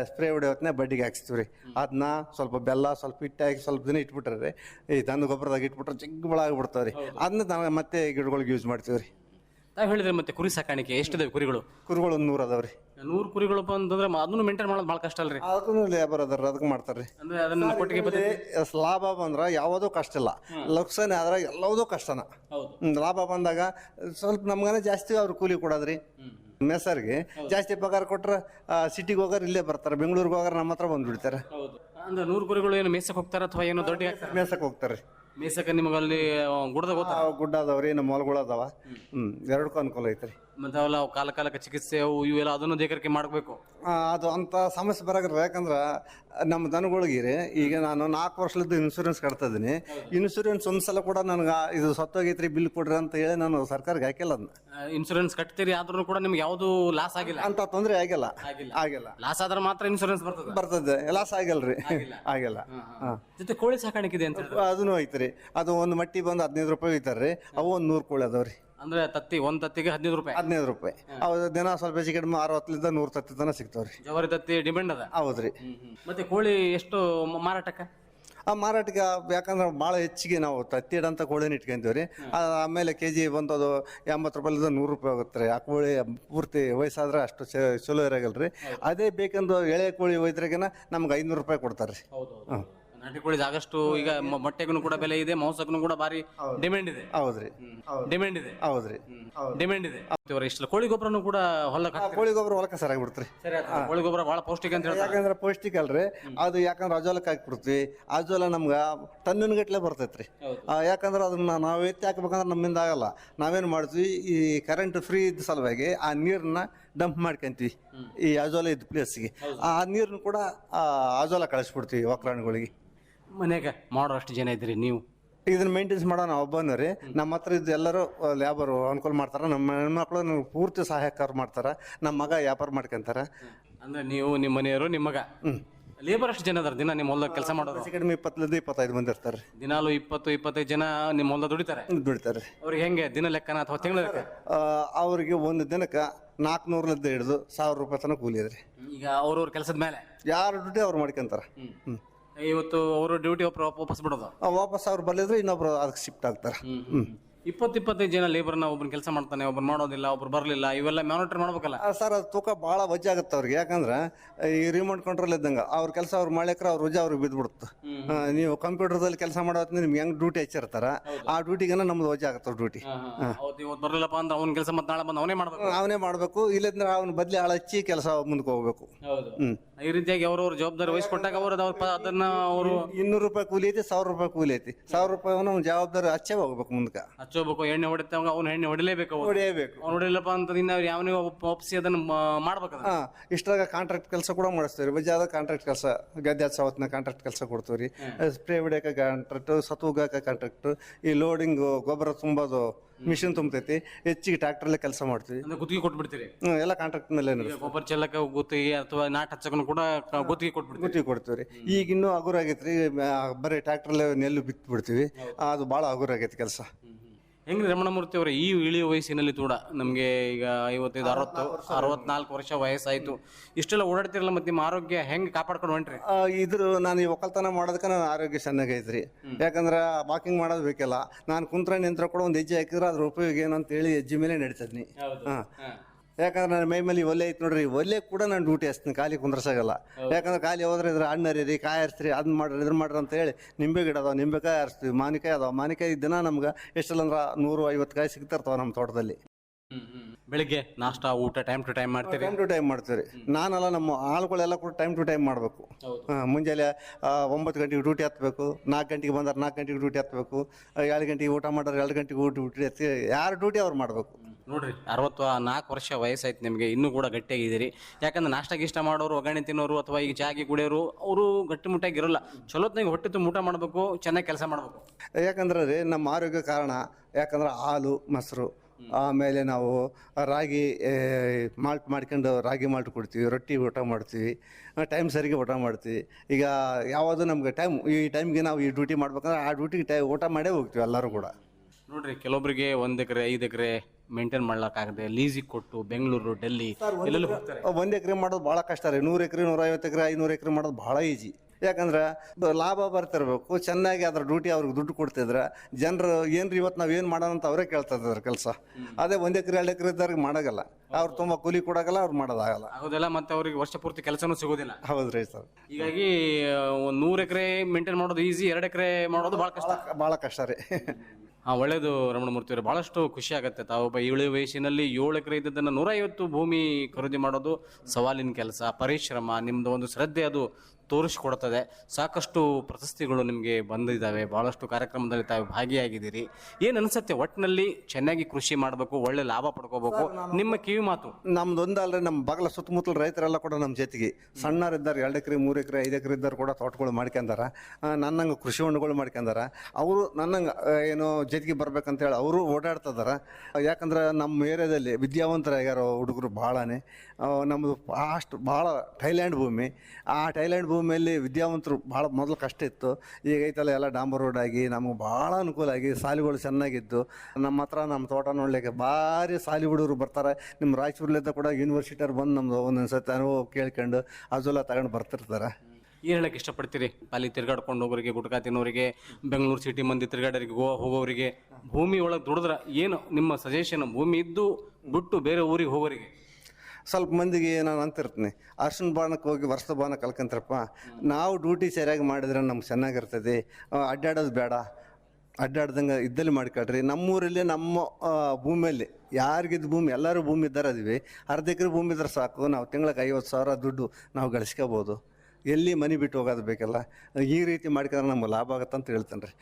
ಸ್ಪ್ರೇ ಹೊಡೆ ಹೊತ್ತಿನ ಬಡ್ಡಿಗೆ ಹಾಕ್ಸ್ತೀವಿ ರೀ ಅದನ್ನ ಸ್ವಲ್ಪ ಬೆಲ್ಲ ಸ್ವಲ್ಪ ಹಿಟ್ಟಾಗಿ ಹಾಕಿ ಸ್ವಲ್ಪ ದಿನ ಇಟ್ಬಿಟ್ರೆ ರೀ ಈ ದನ ಗೊಬ್ಬರದಾಗ ಇಟ್ಬಿಟ್ರೆ ಚಿಕ್ಕ ಆಗ್ಬಿಡ್ತಾವೆ ರೀ ಅದನ್ನ ನಾವು ಮತ್ತೆ ಗಿಡಗಳಿಗೆ ಯೂಸ್ ಮಾಡ್ತೀವಿ ರೀ ತಾವು ಹೇಳಿದ್ರೆ ಮತ್ತೆ ಕುರಿ ಸಾಕಾಣಿಕೆ ಎಷ್ಟಿದಾವೆ ಕುರಿಗಳು? ಕುರಿಗಳು ಒಂದು ನೂರು ಅದಾವೆ ರೀ ನೂರು ಕುರಿಗಳು ಅಂತಂದ್ರೆ ಅದನ್ನು ಮೇಂಟೈನ್ ಮಾಡೋದು ಭಾಳ ಕಷ್ಟ ಅಲ್ರಿ. ಅದಕ್ಕೂ ಲೇಬರ್ ಅದಾರ ಅದಕ್ಕೆ ಮಾಡ್ತಾರೆ ಅಂದ್ರೆ ಅದನ್ನ ಕೊಟ್ಟಿಗೆ ಬದ್ಲಿ ಲಾಭ ಬಂದ್ರೆ ಯಾವುದೂ ಕಷ್ಟ ಇಲ್ಲ. ಲಕ್ಷಣ ಆದ್ರೆ ಎಲ್ಲವುದೂ ಕಷ್ಟನ. ಹ್ಮ್, ಲಾಭ ಬಂದಾಗ ಸ್ವಲ್ಪ ನಮ್ಗನ ಜಾಸ್ತಿ ಅವ್ರು ಕೂಲಿ ಕೊಡೋದ್ರಿ. ಮೆಸರ್ಗೆ ಜಾಸ್ತಿ ಪಗಾರ ಕೊಟ್ರ ಸಿಟಿಗೆ ಹೋಗೋರು ಇಲ್ಲೇ ಬರ್ತಾರೆ ಬೆಂಗಳೂರಿಗೆ ಹೋಗೋರು ನಮ್ಮ ಹತ್ರ ಬಂದ್ಬಿಡ್ತಾರೆ. ಅಂದ್ರೆ ನೂರು ಕುರಿಗಳು ಏನು ಮೇಸಕ್ಕೆ ಹೋಗ್ತಾರ ಅಥವಾ ಏನೋ ದೊಡ್ಡ ಮೇಸಕ್ಕೆ ಹೋಗ್ತಾರೆ ಮೇಸಕ್ಕೆ ನಿಮಗಲ್ಲಿ ಗುಡದ ಗೊತ್ತಾ? ಗುಡ್ಡ ಅದಾವ್ರಿ ನಮ್ಮ ಹೊಲಗಳು ಅದಾವ. ಹ್ಮ್. ಎರಡಕ್ಕೂ ಅನುಕೂಲ ಐತ್ರಿ. ಮತ್ತೆ ಅವೆಲ್ಲ ಅವು ಕಾಲ ಕಾಲಕ್ಕೆ ಚಿಕಿತ್ಸೆ ಅವು ಇವೆಲ್ಲ ಅದನ್ನು ದೇಕರಿಕೆ ಮಾಡಬೇಕು? ಆ, ಅದು ಅಂತ ಸಮಸ್ಯೆ ಬರಾಗ್ರ ಯಾಕಂದ್ರೆ ನಮ್ಮ ದನಗಳಿಗೆ ಈಗ ನಾನು ನಾಲ್ಕು ವರ್ಷದ ಇನ್ಶೂರೆನ್ಸ್ ಕಟ್ತಾ ಇದ್ದೀನಿ ಇನ್ಶೂರೆನ್ಸ್ ಒಂದ್ಸಲ ಕೂಡ ನನಗೆ ಇದು ಸತ್ತೋಗೈತ್ರಿ ಬಿಲ್ ಕೊಡ್ರಿ ಅಂತ ಹೇಳಿ ನಾನು ಸರ್ಕಾರಕ್ಕೆ ಹಾಕಿಲ್ಲ ಅದನ್ನ ಇನ್ಶೂರೆನ್ಸ್ ಕಟ್ತೀರಿ ಆದ್ರೂ ಕೂಡ ನಿಮ್ಗೆ ಯಾವುದು ಲಾಸ್ ಆಗಿಲ್ಲ. ಅಂತ ತೊಂದರೆ ಆಗಿಲ್ಲ. ಆಗಿಲ್ಲ. ಲಾಸ್ ಆದ್ರೆ ಮಾತ್ರ ಇನ್ಶೂರೆನ್ಸ್ ಬರ್ತದೆ. ಬರ್ತದೆ. ಲಾಸ್ ಆಗಲ್ರಿ. ಆಗಿಲ್ಲ. ಜೊತೆ ಕೋಳಿ ಸಾಕಾಣಿಕೆ ಇದೆ ಅಂತ. ಅದನ್ನು ಐತ್ರಿ ಅದು ಒಂದು ಮಟ್ಟಿ ಬಂದು ಹದಿನೈದು ರೂಪಾಯಿ ಐತಾರ್ರಿ ಅವು ಒಂದು ನೂರು ಕೋಳಿ ಅದಾವ್ರಿ. ಅಂದ್ರೆ ತತ್ತಿ ಒಂದ್ ತತ್ತಿಗೆ ಹದಿನೈದು ರೂಪಾಯಿ. ಹದಿನೈದು ರೂಪಾಯಿ. ಅವು ದಿನ ಸ್ವಲ್ಪ ಹೆಚ್ಚು ಕಡಿಮೆ ಅರವತ್ತಲಿಂದ ನೂರು ತತ್ತಿ ತನಕ ಸಿಗ್ತಾವ್ರಿ. ಜವಾರಿ ತತ್ತಿ ಡಿಪೆಂಡ್ ಅದ? ಹೌದ್ರಿ. ಮತ್ತೆ ಕೋಳಿ ಎಷ್ಟು ಮ- ಮಾರಾಟಕ್ಕೆ? ಆ ಮಾರಾಟಕ್ಕೆ ಯಾಕಂದ್ರೆ ಭಾಳ ಹೆಚ್ಚಿಗೆ ನಾವು ತತ್ತಿ ಇಡಂತ ಕೋಳಿನ ಇಟ್ಕೊಂತೀವಿ ರೀ ಆಮೇಲೆ ಕೆ ಜಿ ಬಂದದು ಎಂಬತ್ತು ರೂಪಾಯಿಲಿಂದ ನೂರು ರೂಪಾಯಿ ಆಗುತ್ತೆ ರೀ. ಆ ಕೋಳಿ ಪೂರ್ತಿ ವಯಸ್ಸಾದ್ರೆ ಅಷ್ಟು ಚ- ಚಲೋ ಇರಾಗಲ್ಲ ರೀ ಅದೇ ಬೇಕಂದು ಎಳೆ ಕೋಳಿ ಒಯ್ದ್ರಾಗಿನ ನಮ್ಗೆ ಐನೂರು ರೂಪಾಯಿ ಕೊಡ್ತಾರೆ ರೀ ಹೌದು. ನಾಟಿ ಕೋಳಿ ಆಗಷ್ಟು ಈಗ ಮ- ಮೊಟ್ಟೆಗೂ ಕೂಡ ಬೆಲೆ ಇದೆ ಮಾಂಸಕ್ಕೂ ಕೂಡ ಭಾರಿ ಡಿಮ್ಯಾಂಡ್ ಇದೆ. ಹೌದ್ರಿ ಡಿಮ್ಯಾಂಡ್ ಇದೆ. ಹೌದ್ರಿ ಡಿಮ್ಯಾಂಡ್ ಇದೆ. ಇವರ ಇಷ್ಟ ಕೋಳಿ ಗೊಬ್ಬರನು ಕೂಡ ಹೊಲಕ್ಕೆ ಕೋಳಿ ಗೊಬ್ಬರ ಹೊಲಕ್ಕೆ ಸರಾಗ್ಬಿಡ್ತ್ರಿ ಸರಿ ಆಯ್ತು. ಕೋಳಿ ಗೊಬ್ಬರ ಬಹಳ ಪೌಷ್ಟಿಕ ಅಂತ ಹೇಳ್ತಾರೆ. ಯಾಕಂದ್ರೆ ಪೌಷ್ಟಿಕ ಅಲ್ರಿ. ಅದು ಯಾಕಂದ್ರೆ ಅಜೋಲಕ್ಕೆ ಹಾಕ್ಬಿಡ್ತೀವಿ. ಅಜೋಲ ನಮ್ಗೆ ಟನ್ನಿನ ಗಟ್ಲೆ ಬರ್ತೈತ್ರಿ. ಆ, ಯಾಕಂದ್ರೆ ಅದನ್ನ ನಾವು ಎತ್ತಿ ಹಾಕ್ಬೇಕಂದ್ರೆ ನಮ್ಮಿಂದ ಆಗಲ್ಲ. ನಾವೇನು ಮಾಡ್ತೀವಿ ಈ ಕರೆಂಟ್ ಫ್ರೀ ಇದ್ದ ಸಲುವಾಗಿ ಆ ನೀರನ್ನ ಡಂಪ್ ಮಾಡ್ಕೊಂತೀವಿ. ಈ ಅಜೋಲ ಇದ್ದ ಪ್ಲೇಸ್ಗೆ ಆ ನೀರನ್ನು ಕೂಡ ಆ ಅಜೋಲ ಕಳಿಸ್ಬಿಡ್ತೀವಿ ಒಕ್ರಾಣಿಗಳಿಗೆ ಮನ್ಯಾಗ ಮಾಡೋ ಅಷ್ಟು ಜನ ಇದ್ರಿ ನೀವು. ಇದನ್ನ ಮೇಂಟೈನ್ಸ್ ಮಾಡೋ ನಾವು ಒಬ್ಬನು ರೀ. ನಮ್ಮ ಹತ್ರ ಇದ್ದು ಎಲ್ಲರೂ ಲ್ಯಾಬರು ಅನುಕೂಲ ಮಾಡ್ತಾರೆ. ನಮ್ಮ ಹೆಣ್ಮಕ್ಳು ನಮ್ಗೆ ಪೂರ್ತಿ ಸಹಾಯಕಾರ ಮಾಡ್ತಾರೆ. ನಮ್ಮ ಮಗ ವ್ಯಾಪಾರ ಮಾಡ್ಕೊಂತಾರೆ. ಅಂದ್ರೆ ನೀವು ನಿಮ್ಮ ಮನೆಯವರು ನಿಮ್ಮ ಮಗ? ಲೇಬರ್ ಅಷ್ಟು ಜನ ಅದಾರ ದಿನ ನಿಮ್ಮ ಹೊಲದಾಗ ಕೆಲಸ ಮಾಡೋದು ಕಡಿಮೆ ಇಪ್ಪತ್ತರಿಂದ ಇಪ್ಪತ್ತೈದು ಮಂದಿ ಇರ್ತಾರೆ ದಿನಾಲು ಇಪ್ಪತ್ತು ಇಪ್ಪತ್ತೈದು ಜನ ನಿಮ್ಮ ಹೊಲದ ದುಡಿತಾರೆ? ದುಡಿತಾರೆ. ಅವ್ರಿಗೆ ಹೆಂಗೆ? ದಿನ ಲೆಕ್ಕನ ಅಥವಾ ತಿಂಗಳ ಲೆಕ್ಕ? ಆ, ಅವ್ರಿಗೆ ಒಂದು ದಿನಕ್ಕೆ ನಾಲ್ಕುನೂರಲಿಂದ ಹಿಡಿದು ಸಾವಿರ ರೂಪಾಯಿ ತನಕ ಕೂಲಿ ಅದ್ರಿ ಈಗ ಅವ್ರವ್ರ ಕೆಲಸದ ಮೇಲೆ? ಯಾರು ಡ್ಯೂಟಿ ಅವ್ರು ಮಾಡ್ಕೊಂತಾರ. ಹ್ಮ್. ಇವತ್ತು ಅವರು ಡ್ಯೂಟಿ ಒಬ್ಬರು ವಾಪಸ್ ಬಿಡೋದು? ಆ, ವಾಪಸ್ ಅವ್ರು ಬರಲಿದ್ರೆ ಇನ್ನೊಬ್ರು ಅದಕ್ಕೆ ಶಿಫ್ಟ್ ಆಗ್ತಾರೆ. ಹ್ಮ್ ಇಪ್ಪತ್ತು ಇಪ್ಪತ್ತೈದು ಜನ ಲೇಬರ್ನ ಒಬ್ಬನ ಕೆಲಸ ಮಾಡ್ತಾನೆ ಒಬ್ಬರು ಮಾಡೋದಿಲ್ಲ ಒಬ್ರು ಬರಲಿಲ್ಲ ಇವೆಲ್ಲ ಮಾನಿಟರ್ ಮಾಡ್ಬೇಕಲ್ಲ? ಆ, ಸರ್ ಅದು ತೂಕ ಭಾಳ ವಜ್ಜೆ ಆಗುತ್ತೆ ಅವ್ರಿಗೆ. ಯಾಕಂದ್ರೆ ಈ ರಿಮೋಟ್ ಕಂಟ್ರೋಲ್ ಇದ್ದಂಗೆ ಅವ್ರ ಕೆಲಸ ಅವ್ರು ಮಾಡ್ಲಿಕ್ರೆ ಅವ್ರ ವಜಾ ಅವ್ರಿಗೆ ಬಿದ್ದುಬಿಡುತ್ತೆ ನೀವು ಕಂಪ್ಯೂಟರ್ದಲ್ಲಿ ಕೆಲಸ ಮಾಡೋದ್ರಿಂದ ನಿಮ್ಗೆ ಹೆಂಗೆ ಡ್ಯೂಟಿ ಹಚ್ಚಿರ್ತಾರ ಆ ಡ್ಯೂಟಿಗೆನ ನಮ್ದು ವಜಾ ಆಗತ್ತೆ ಡ್ಯೂಟಿ ಅವತ್ತು ಇವತ್ತು ಬರಲಿಲ್ಲಪ್ಪ ಅಂದ್ರೆ ಅವ್ನ ಕೆಲಸ ಮತ್ತೆ ನಾಳೆ ಬಂದು ಅವನೇ ಮಾಡ್ಬೇಕು. ಅವನೇ ಮಾಡಬೇಕು. ಇಲ್ಲಂದ್ರೆ ಅವ್ನ ಬದಲಿ ಆಳ ಹಚ್ಚಿ ಕೆಲಸ ಮುಂದಕ್ಕೆ ಹೋಗ್ಬೇಕು. ಹೌದು. ಹ್ಮ್. ಈ ರೀತಿಯಾಗಿ ಅವ್ರವ್ರ ಜವಾಬ್ದಾರಿ ವಹಿಸ್ಕೊಟ್ಟಾಗ ಅವರು ಅದನ್ನ ಅವರು ಇನ್ನೂರು ರೂಪಾಯಿ ಕೂಲಿ ಐತಿ ಸಾವಿರ ರೂಪಾಯಿ ಕೂಲಿ ಐತಿ. ಸಾವಿರ ರೂಪಾಯಿ ಅವ್ನ ಜವಾಬ್ದಾರಿ ಹಚ್ಚೇ ಹೋಗ್ಬೇಕು ಮುಂದಕ್ಕೆ ಹಚ್ಚೋಬೇಕು ಎಣ್ಣೆ ಹೊಡಿತಾವ ಅವ್ನ ಎಣ್ಣೆ ಹೊಡಿಲೇಬೇಕು ಅವ್ನು ಹೊಡೆಯಬೇಕು. ಅವ್ನು ಹೊಡಿಲಪ್ಪ ಅಂತ ಇನ್ನು ಅವ್ರು ಯಾವನಿಗೆ ಒಪ್ಸಿ ಅದನ್ನ ಮ- ಮಾಡ್ಬೇಕು ಹಾ ಇಷ್ಟ್ರಾಗ ಕಾಂಟ್ರಾಕ್ಟ್ ಕೆಲಸ ಕೂಡ ಮಾಡಿಸ್ತೀವಿ ಬಜಾದ ಕಾಂಟ್ರಾಕ್ಟ್ ಕೆಲಸ ಗದ್ದೆ ಸಾವತ್ನ ಕಾಂಟ್ರಾಕ್ಟ್ ಕೆಲಸ ಕೊಡ್ತೀವಿ ರೀ ಸ್ಪ್ರೇ ಹೊಡಿಯೋಕೆ ಕಾಂಟ್ರಾಕ್ಟ್ ಸತ್ತು ಹೋಗಕ್ಕೆ ಕಾಂಟ್ರಾಕ್ಟ್ ಈ ಲೋಡಿಂಗ್ ಗೊಬ್ಬರ ತುಂಬೋದು. ಮಿಷಿನ್ ತುಂಬತೈತಿ ಹೆಚ್ಚಿಗೆ ಟ್ರ್ಯಾಕ್ಟರ್ಲೆ ಕೆಲಸ ಮಾಡ್ತೀವಿ. ಅಂದ್ರೆ ಗುತ್ತಿಗೆ ಕೊಟ್ಬಿಡ್ತೀರಿ? ಹ್ಮ್, ಎಲ್ಲ ಕಾಂಟ್ರಾಕ್ಟ್ ಮೇಲೆ ಈಗ ಗೊಬ್ಬರ ಚೆಲ್ಲಕ್ಕೆ ಗುತ್ತಿಗೆ ಅಥವಾ ನಾಟ್ ಹಚ್ಚಕ್ಕೂ ಕೂಡ ಕ- ಗುತ್ತಿಗೆ ಕೊಟ್ಬಿಡ್ತೀರಿ ಗುತ್ತಿಗೆ ಕೊಡ್ತೀವಿ ರೀ ಈಗ ಇನ್ನೂ ಹಗುರ ಆಗೈತೆ ರೀ ಬರೀ ಟ್ರ್ಯಾಕ್ಟರ್ಲೆ ನೆಲ್ಲು ಬಿತ್ತು ಬಿಡ್ತೀವಿ ಅದು ಭಾಳ ಹಗುರ ಆಗೈತಿ ಕೆಲಸ ಹೆಂಗ್ರಿ ರಮಣಮೂರ್ತಿ ಅವರ ಈ ಇಳಿಯ ವಯಸ್ಸಿನಲ್ಲಿ ಕೂಡ ನಮಗೆ ಈಗ ಐವತ್ತೈದು ಅರವತ್ತು ಅರವತ್ನಾಲ್ಕು ವರ್ಷ ವಯಸ್ಸಾಯ್ತು. ಇಷ್ಟೆಲ್ಲ ಓಡಾಡ್ತಿರಲ್ಲ ಮತ್ತೆ ನಿಮ್ಮ ಆರೋಗ್ಯ ಹೆಂಗ್ ಕಾಪಾಡ್ಕೊಂಡು ಹೊಂಟ್ರಿ? ಆ, ಇದ್ರ ನಾನು ಈ ಒಕ್ಕಲ್ತನ ಮಾಡೋದಕ್ಕೆ ನನ್ನ ಆರೋಗ್ಯ ಚೆನ್ನಾಗೈತ್ರಿ ಯಾಕಂದ್ರೆ ವಾಕಿಂಗ್ ಮಾಡೋದು ಬೇಕಲ್ಲ. ನಾನು ಕುಂತ್ರ ನಿಂತ್ರ ಕೂಡ ಒಂದು ಹೆಜ್ಜೆ ಹಾಕಿದ್ರೆ ಅದ್ರ ಉಪಯೋಗ ಏನು ಅಂತ ಹೇಳಿ ಹೆಜ್ಜೆ ಮೇಲೆ ನಡೀತದ್ನಿ. ಹಾಂ. ಯಾಕಂದ್ರೆ ನನ್ನ ಮೈ ಮೇಲೆ ಒಲೆ ಐತೆ ನೋಡ್ರಿ ಒಲೆ ಕೂಡ ನಾನು ಡ್ಯೂಟಿ ಹಚ್ತೀನಿ ಖಾಲಿ ಕುಂದ್ರಸಾಗಲ್ಲ. ಯಾಕಂದ್ರೆ ಖಾಲಿ ಹೋದ್ರೆ ಇದ್ರೆ ಹಣ್ಣು ಹರಿರಿ ಕಾಯಿ ಹರಿಸ್ರಿ ಅದನ್ನ ಮಾಡ್ರಿ ಇದ್ರ ಮಾಡ್ರಿ ಅಂತ ಹೇಳಿ ನಿಂಬೆ ಗಿಡ ಅದಾವ ನಿಂಬೆಕಾಯಿ ಹರಿಸ್ತೀವಿ ಮಾವಿನಕಾಯಿ ಅದಾವ. ಮಾವಿನಕಾಯಿ ದಿನ ನಮ್ಗೆ ಎಷ್ಟಲ್ಲ ಅಂದ್ರೆ ನೂರು ಐವತ್ತು ಕಾಯಿ ಸಿಗ್ತಿರ್ತಾವ ನಮ್ಮ ತೋಟದಲ್ಲಿ. ಬೆಳಿಗ್ಗೆ ನಾಷ್ಟಾ ಊಟ ಟೈಮ್ ಟು ಟೈಮ್ ಮಾಡ್ತೀರಿ? ಟೈಮ್ ಟು ಟೈಮ್ ಮಾಡ್ತೀವಿ ರೀ ನಾನಲ್ಲ ನಮ್ಮ ಆಳುಗಳೆಲ್ಲ ಕೂಡ ಟೈಮ್ ಟು ಟೈಮ್ ಮಾಡಬೇಕು. ಮುಂಜಾನೆ ಒಂಬತ್ತು ಗಂಟೆಗೆ ಡ್ಯೂಟಿ ಹತ್ತಬೇಕು ನಾಲ್ಕು ಗಂಟೆಗೆ ಬಂದ್ರೆ ನಾಲ್ಕು ಗಂಟೆಗೆ ಡ್ಯೂಟಿ ಹತ್ತಬೇಕು ಎರಡು ಗಂಟೆಗೆ ಊಟ ಮಾಡೋರು ಎರಡು ಗಂಟೆಗೆ ಊಟ ಡ್ಯೂಟಿ ಹತ್ತಿ ಯಾರು ಡ್ಯೂಟಿ ಅವ್ರು ಮಾಡಬೇಕು. ನೋಡ್ರಿ ಅರವತ್ತು ನಾಲ್ಕು ವರ್ಷ ವಯಸ್ಸಾಯ್ತು ನಿಮಗೆ ಇನ್ನೂ ಕೂಡ ಗಟ್ಟಿಯಾಗಿದ್ದೀರಿ. ಯಾಕಂದ್ರೆ ನಾಷ್ಟ ಗೀಷ್ಟ ಮಾಡೋರು ಒಗ್ಗರಣೆ ತಿನ್ನೋರು ಅಥವಾ ಈಗ ಚಾಗಿ ಕುಡಿಯೋರು ಅವರು ಗಟ್ಟಿಮುಟ್ಟಾಗಿ ಇರೋಲ್ಲ ಚಲೋತ್ನಾಗ ಹೊಟ್ಟೆ ತುಂಬ ಊಟ ಮಾಡಬೇಕು ಚೆನ್ನಾಗಿ ಕೆಲಸ ಮಾಡಬೇಕು. ಯಾಕಂದ್ರೆ ರೀ ನಮ್ಮ ಆರೋಗ್ಯ ಕಾರಣ ಯಾಕಂದ್ರೆ ಹಾಲು ಮೊಸರು ಆಮೇಲೆ ನಾವು ರಾಗಿ ಮಾಲ್ಟ್ ಮಾಡ್ಕೊಂಡು ರಾಗಿ ಮಾಲ್ಟ್ ಕೊಡ್ತೀವಿ ರೊಟ್ಟಿ ಊಟ ಮಾಡ್ತೀವಿ ಟೈಮ್ ಸರಿಗೆ ಊಟ ಮಾಡ್ತೀವಿ. ಈಗ ಯಾವುದು ನಮ್ಗೆ ಟೈಮ್ ಈ ಟೈಮ್ಗೆ ನಾವು ಈ ಡ್ಯೂಟಿ ಮಾಡ್ಬೇಕಂದ್ರೆ ಆ ಡ್ಯೂಟಿಗೆ ಟೈ ಊಟ ಮಾಡೇ ಹೋಗ್ತೀವಿ ಎಲ್ಲರೂ ಕೂಡ. ನೋಡ್ರಿ ಕೆಲವೊಬ್ಬರಿಗೆ ಒಂದು ಎಕರೆ ಐದು ಎಕರೆ ಮೇಂಟೈನ್ ಮಾಡ್ಲಕ್ಕಾಗದೆ ಲೀಸಿಗೆ ಕೊಟ್ಟು ಬೆಂಗಳೂರು ಡೆಲ್ಲಿ ಎಲ್ಲೆಲ್ಲೂ ಹೋಗ್ತಾರೆ. ಒಂದು ಎಕರೆ ಮಾಡೋದು ಭಾಳ ಕಷ್ಟ ರೀ. ನೂರು ಎಕರೆ ನೂರೈವತ್ತು ಎಕರೆ ಐನೂರು ಎಕರೆ ಮಾಡೋದು ಭಾಳ ಈಜಿ. ಯಾಕಂದ್ರೆ ಲಾಭ ಬರ್ತಿರ್ಬೇಕು ಚೆನ್ನಾಗಿ ಅದ್ರ ಡ್ಯೂಟಿ ಅವ್ರಿಗೆ ದುಡ್ಡು ಕೊಡ್ತಿದ್ರೆ ಜನರು ಏನ್ರಿ ಇವತ್ತು ನಾವು ಏನು ಮಾಡೋಣ ಅಂತ ಅವರೇ ಕೇಳ್ತಾ ಇದ್ದಾರೆ ಕೆಲಸ ಅದೇ ಒಂದು ಎಕರೆ ಎರಡು ಎಕರೆ ಇದ್ದವ್ರಿಗೆ ಮಾಡೋಗಲ್ಲ. ಅವ್ರು ತುಂಬ ಕೂಲಿ ಕೊಡೋಗಲ್ಲ ಅವ್ರು ಮಾಡೋದಾಗಲ್ಲ. ಹೌದಲ್ಲ ಮತ್ತೆ ಅವ್ರಿಗೆ ವರ್ಷ ಪೂರ್ತಿ ಕೆಲಸನೂ ಸಿಗೋದಿಲ್ಲ. ಹೌದು ರೀ ಸರ್. ಹೀಗಾಗಿ ಒಂದು ನೂರು ಎಕರೆ ಮೇಂಟೈನ್ ಮಾಡೋದು ಈಸಿ ಎರಡು ಎಕರೆ ಮಾಡೋದು ಭಾಳ ಕಷ್ಟ. ಭಾಳ ಕಷ್ಟ ರೀ. ಹಾ ಒಳ್ಳೇದು ರಮಣಮೂರ್ತಿ ಅವರು ಬಹಳಷ್ಟು ಖುಷಿ ಆಗುತ್ತೆ. ತಾವೊಬ್ಬ ಏಳು ವಯಸ್ಸಿನಲ್ಲಿ ಏಳು ಎಕರೆ ಇದ್ದದನ್ನು ನೂರೈವತ್ತು ಭೂಮಿ ಖರೀದಿ ಮಾಡೋದು ಸವಾಲಿನ ಕೆಲಸ ಪರಿಶ್ರಮ ನಿಮ್ದು ಒಂದು ಶ್ರದ್ಧೆ ಅದು. ತೋರಿಸ್ಕೊಡ್ತದೆ. ಸಾಕಷ್ಟು ಪ್ರಶಸ್ತಿಗಳು ನಿಮಗೆ ಬಂದಿದ್ದಾವೆ ಭಾಳಷ್ಟು ಕಾರ್ಯಕ್ರಮದಲ್ಲಿ ತಾವು ಭಾಗಿಯಾಗಿದ್ದೀರಿ. ಏನು ಅನ್ಸುತ್ತೆ ಒಟ್ಟಿನಲ್ಲಿ ಚೆನ್ನಾಗಿ ಕೃಷಿ ಮಾಡಬೇಕು ಒಳ್ಳೆ ಲಾಭ ಪಡ್ಕೋಬೇಕು? ನಿಮ್ಮ ಕಿವಿ ಮಾತು. ನಮ್ದು ಒಂದಲ್ರಿ ನಮ್ಮ ಬಗಲ ಸುತ್ತಮುತ್ತಲ ರೈತರೆಲ್ಲ ಕೂಡ ನಮ್ಮ ಜೊತೆಗೆ. ಸಣ್ಣರಿದ್ದಾರೆ ಎರಡು ಎಕರೆ ಮೂರು ಎಕರೆ ಐದು ಎಕರೆ ಇದ್ದಾರೆ ಕೂಡ ತೋಟಗಳು ಮಾಡ್ಕೊಂಡಾರ. ನನ್ನಂಗೆ ಕೃಷಿ ಹೊಂಡಗಳು ಮಾಡ್ಕೊಂಡಾರ. ಅವರು ನನ್ನಂಗೆ ಏನು ಜೊತೆಗೆ ಬರ್ಬೇಕಂತೇಳಿ ಅವರು ಓಡಾಡ್ತಿದಾರ. ಯಾಕಂದ್ರೆ ನಮ್ಮ ಏರಿಯಾದಲ್ಲಿ ವಿದ್ಯಾವಂತರಾಗ್ಯಾರ ಹುಡುಗರು ಭಾಳನೇ. ನಮ್ಮದು ಫಾಸ್ಟ್ ಭಾಳ ಥೈಲ್ಯಾಂಡ್ ಭೂಮಿ. ಆ ಥೈಲ್ಯಾಂಡ್ ಭೂಮಿಯಲ್ಲಿ ವಿದ್ಯಾವಂತರು ಭಾಳ ಮೊದಲು ಕಷ್ಟ ಇತ್ತು. ಈಗ ಐತಲ್ಲ, ಎಲ್ಲ ಡಾಂಬರ್ ರೋಡ್ ಆಗಿ ನಮಗೆ ಭಾಳ ಅನುಕೂಲ ಆಗಿ ಸಾಲಿಗಳು ಚೆನ್ನಾಗಿದ್ದು. ನಮ್ಮ ಹತ್ರ ನಮ್ಮ ತೋಟ ನೋಡಲಿಕ್ಕೆ ಭಾರಿ ಸಾಲಿ ಹುಡುಗರು ಬರ್ತಾರೆ. ನಿಮ್ಮ ರಾಯಚೂರ್ಲಿಂದ ಕೂಡ ಯೂನಿವರ್ಸಿಟಿಯವ್ರು ಬಂದು ನಮ್ಮದು ಒಂದೊಂದು ಸತಿ ಅನುಭವ ಕೇಳ್ಕೊಂಡು ಅದೆಲ್ಲ ತಗೊಂಡು ಬರ್ತಿರ್ತಾರೆ. ಏನು ಹೇಳಕ್ಕೆ ಇಷ್ಟಪಡ್ತೀರಿ? ಅಲ್ಲಿ ತಿರ್ಗಾಡ್ಕೊಂಡು ಹೋಗೋರಿಗೆ, ಗುಟ್ಕಾ ತಿನ್ನೋರಿಗೆ, ಬೆಂಗಳೂರು ಸಿಟಿ ಮಂದಿ ತಿರ್ಗಾಡೋರಿಗೆ, ಗೋವಾ ಹೋಗೋರಿಗೆ. ಭೂಮಿ ಒಳಗೆ ದುಡಿದ್ರೆ ಏನು ನಿಮ್ಮ ಸಜೆಷನ್ ಭೂಮಿ ಇದ್ದು ಬಿಟ್ಟು ಬೇರೆ ಊರಿಗೆ ಹೋಗೋರಿಗೆ. ಸ್ವಲ್ಪ ಮಂದಿಗೆ ನಾನು ಅಂತಿರ್ತೀನಿ ಅರ್ಶಿನ ಬಾಣಕ್ಕೆ ಹೋಗಿ ವರ್ಷದ ಬಾಣ ಕಲ್ಕಂತಾರಪ್ಪ, ನಾವು ಡ್ಯೂಟಿ ಸರಿಯಾಗಿ ಮಾಡಿದ್ರೆ ನಮ್ಗೆ ಚೆನ್ನಾಗಿರ್ತದೆ ಅಡ್ಡಾಡೋದು ಬೇಡ, ಅಡ್ಡಾಡ್ದಂಗೆ ಇದ್ದಲ್ಲಿ ಮಾಡ್ಕೊಳ್ರಿ. ನಮ್ಮೂರಲ್ಲಿ ನಮ್ಮ ಭೂಮಿಯಲ್ಲಿ ಯಾರಿಗಿದ್ದು ಭೂಮಿ, ಎಲ್ಲರೂ ಭೂಮಿ ಇದ್ದಾರೆ ಅದೀವಿ. ಅರ್ಧ ಎಕರೆ ಭೂಮಿ ಇದ್ರೆ ಸಾಕು, ನಾವು ತಿಂಗಳಿಗೆ ಐವತ್ತು ಸಾವಿರ ದುಡ್ಡು ನಾವು ಗಳಿಸ್ಕೋಬೋದು. ಎಲ್ಲಿ ಮನೆ ಬಿಟ್ಟು ಹೋಗೋದು ಬೇಕಲ್ಲ, ಈ ರೀತಿ ಮಾಡ್ಕೊಂಡ್ರೆ ನಮ್ಗೆ ಲಾಭ ಆಗುತ್ತೆ ಅಂತ ಹೇಳ್ತೇನೆ ರೀ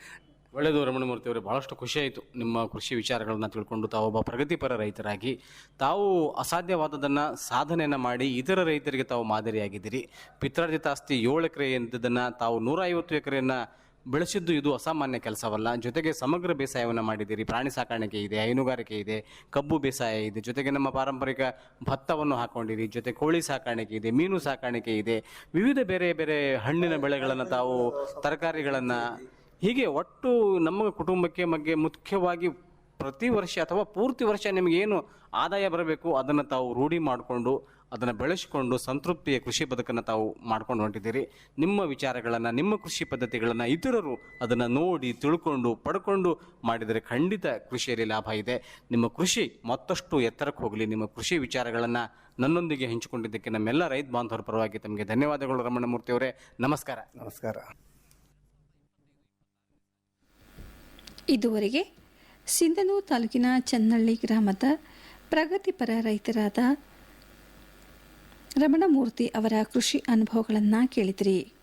ಒಳ್ಳೆಯದು ರಮಣಮೂರ್ತಿ ಅವರೇ ಭಾಳಷ್ಟು ಖುಷಿಯಾಯಿತು. ನಿಮ್ಮ ಕೃಷಿ ವಿಚಾರಗಳನ್ನು ತಿಳ್ಕೊಂಡು ತಾವೊಬ್ಬ ಪ್ರಗತಿಪರ ರೈತರಾಗಿ, ತಾವು ಅಸಾಧ್ಯವಾದದನ್ನು ಸಾಧನೆಯನ್ನು ಮಾಡಿ ಇತರ ರೈತರಿಗೆ ತಾವು ಮಾದರಿಯಾಗಿದ್ದೀರಿ. ಪಿತ್ರಾರ್ಜಿತ ಆಸ್ತಿ ಏಳು ಎಕರೆ ಎಂದದನ್ನು ತಾವು ನೂರ ಐವತ್ತು ಎಕರೆಯನ್ನು ಬೆಳೆಸಿದ್ದು ಇದು ಅಸಾಮಾನ್ಯ ಕೆಲಸವಲ್ಲ. ಜೊತೆಗೆ ಸಮಗ್ರ ಬೇಸಾಯವನ್ನು ಮಾಡಿದ್ದೀರಿ. ಪ್ರಾಣಿ ಸಾಕಾಣಿಕೆ ಇದೆ, ಹೈನುಗಾರಿಕೆ ಇದೆ, ಕಬ್ಬು ಬೇಸಾಯ ಇದೆ. ಜೊತೆಗೆ ನಮ್ಮ ಪಾರಂಪರಿಕ ಭತ್ತವನ್ನು ಹಾಕೊಂಡಿರಿ. ಜೊತೆ ಕೋಳಿ ಸಾಕಾಣಿಕೆ ಇದೆ, ಮೀನು ಸಾಕಾಣಿಕೆ ಇದೆ. ವಿವಿಧ ಬೇರೆ ಬೇರೆ ಹಣ್ಣಿನ ಬೆಳೆಗಳನ್ನು ತಾವು ತರಕಾರಿಗಳನ್ನು ಹೀಗೆ ಒಟ್ಟು ನಮ್ಮ ಕುಟುಂಬಕ್ಕೆ ಬಗ್ಗೆ ಮುಖ್ಯವಾಗಿ ಪ್ರತಿ ವರ್ಷ ಅಥವಾ ಪೂರ್ತಿ ವರ್ಷ ನಿಮಗೇನು ಆದಾಯ ಬರಬೇಕು, ಅದನ್ನು ತಾವು ರೂಢಿ ಮಾಡಿಕೊಂಡು, ಅದನ್ನು ಬೆಳೆಸಿಕೊಂಡು ಸಂತೃಪ್ತಿಯ ಕೃಷಿ ಬದುಕನ್ನು ತಾವು ಮಾಡ್ಕೊಂಡು ಹೊಂಟಿದ್ದೀರಿ. ನಿಮ್ಮ ವಿಚಾರಗಳನ್ನು, ನಿಮ್ಮ ಕೃಷಿ ಪದ್ಧತಿಗಳನ್ನು ಇತರರು ಅದನ್ನು ನೋಡಿ, ತಿಳ್ಕೊಂಡು, ಪಡ್ಕೊಂಡು ಮಾಡಿದರೆ ಖಂಡಿತ ಕೃಷಿಯಲ್ಲಿ ಲಾಭ ಇದೆ. ನಿಮ್ಮ ಕೃಷಿ ಮತ್ತಷ್ಟು ಎತ್ತರಕ್ಕೆ ಹೋಗಲಿ. ನಿಮ್ಮ ಕೃಷಿ ವಿಚಾರಗಳನ್ನು ನನ್ನೊಂದಿಗೆ ಹಂಚಿಕೊಂಡಿದ್ದಕ್ಕೆ ನಮ್ಮೆಲ್ಲ ರೈತ ಬಾಂಧವರ ಪರವಾಗಿ ತಮಗೆ ಧನ್ಯವಾದಗಳು ರಮಣಮೂರ್ತಿಯವರೇ. ನಮಸ್ಕಾರ. ನಮಸ್ಕಾರ. ಇದುವರೆಗೆ ಸಿಂಧನೂರು ತಾಲೂಕಿನ ಚನ್ನಳ್ಳಿ ಗ್ರಾಮದ ಪ್ರಗತಿಪರ ರೈತರಾದ ರಮಣಮೂರ್ತಿ ಅವರ ಕೃಷಿ ಅನುಭವಗಳನ್ನು ಕೇಳಿದಿರಿ.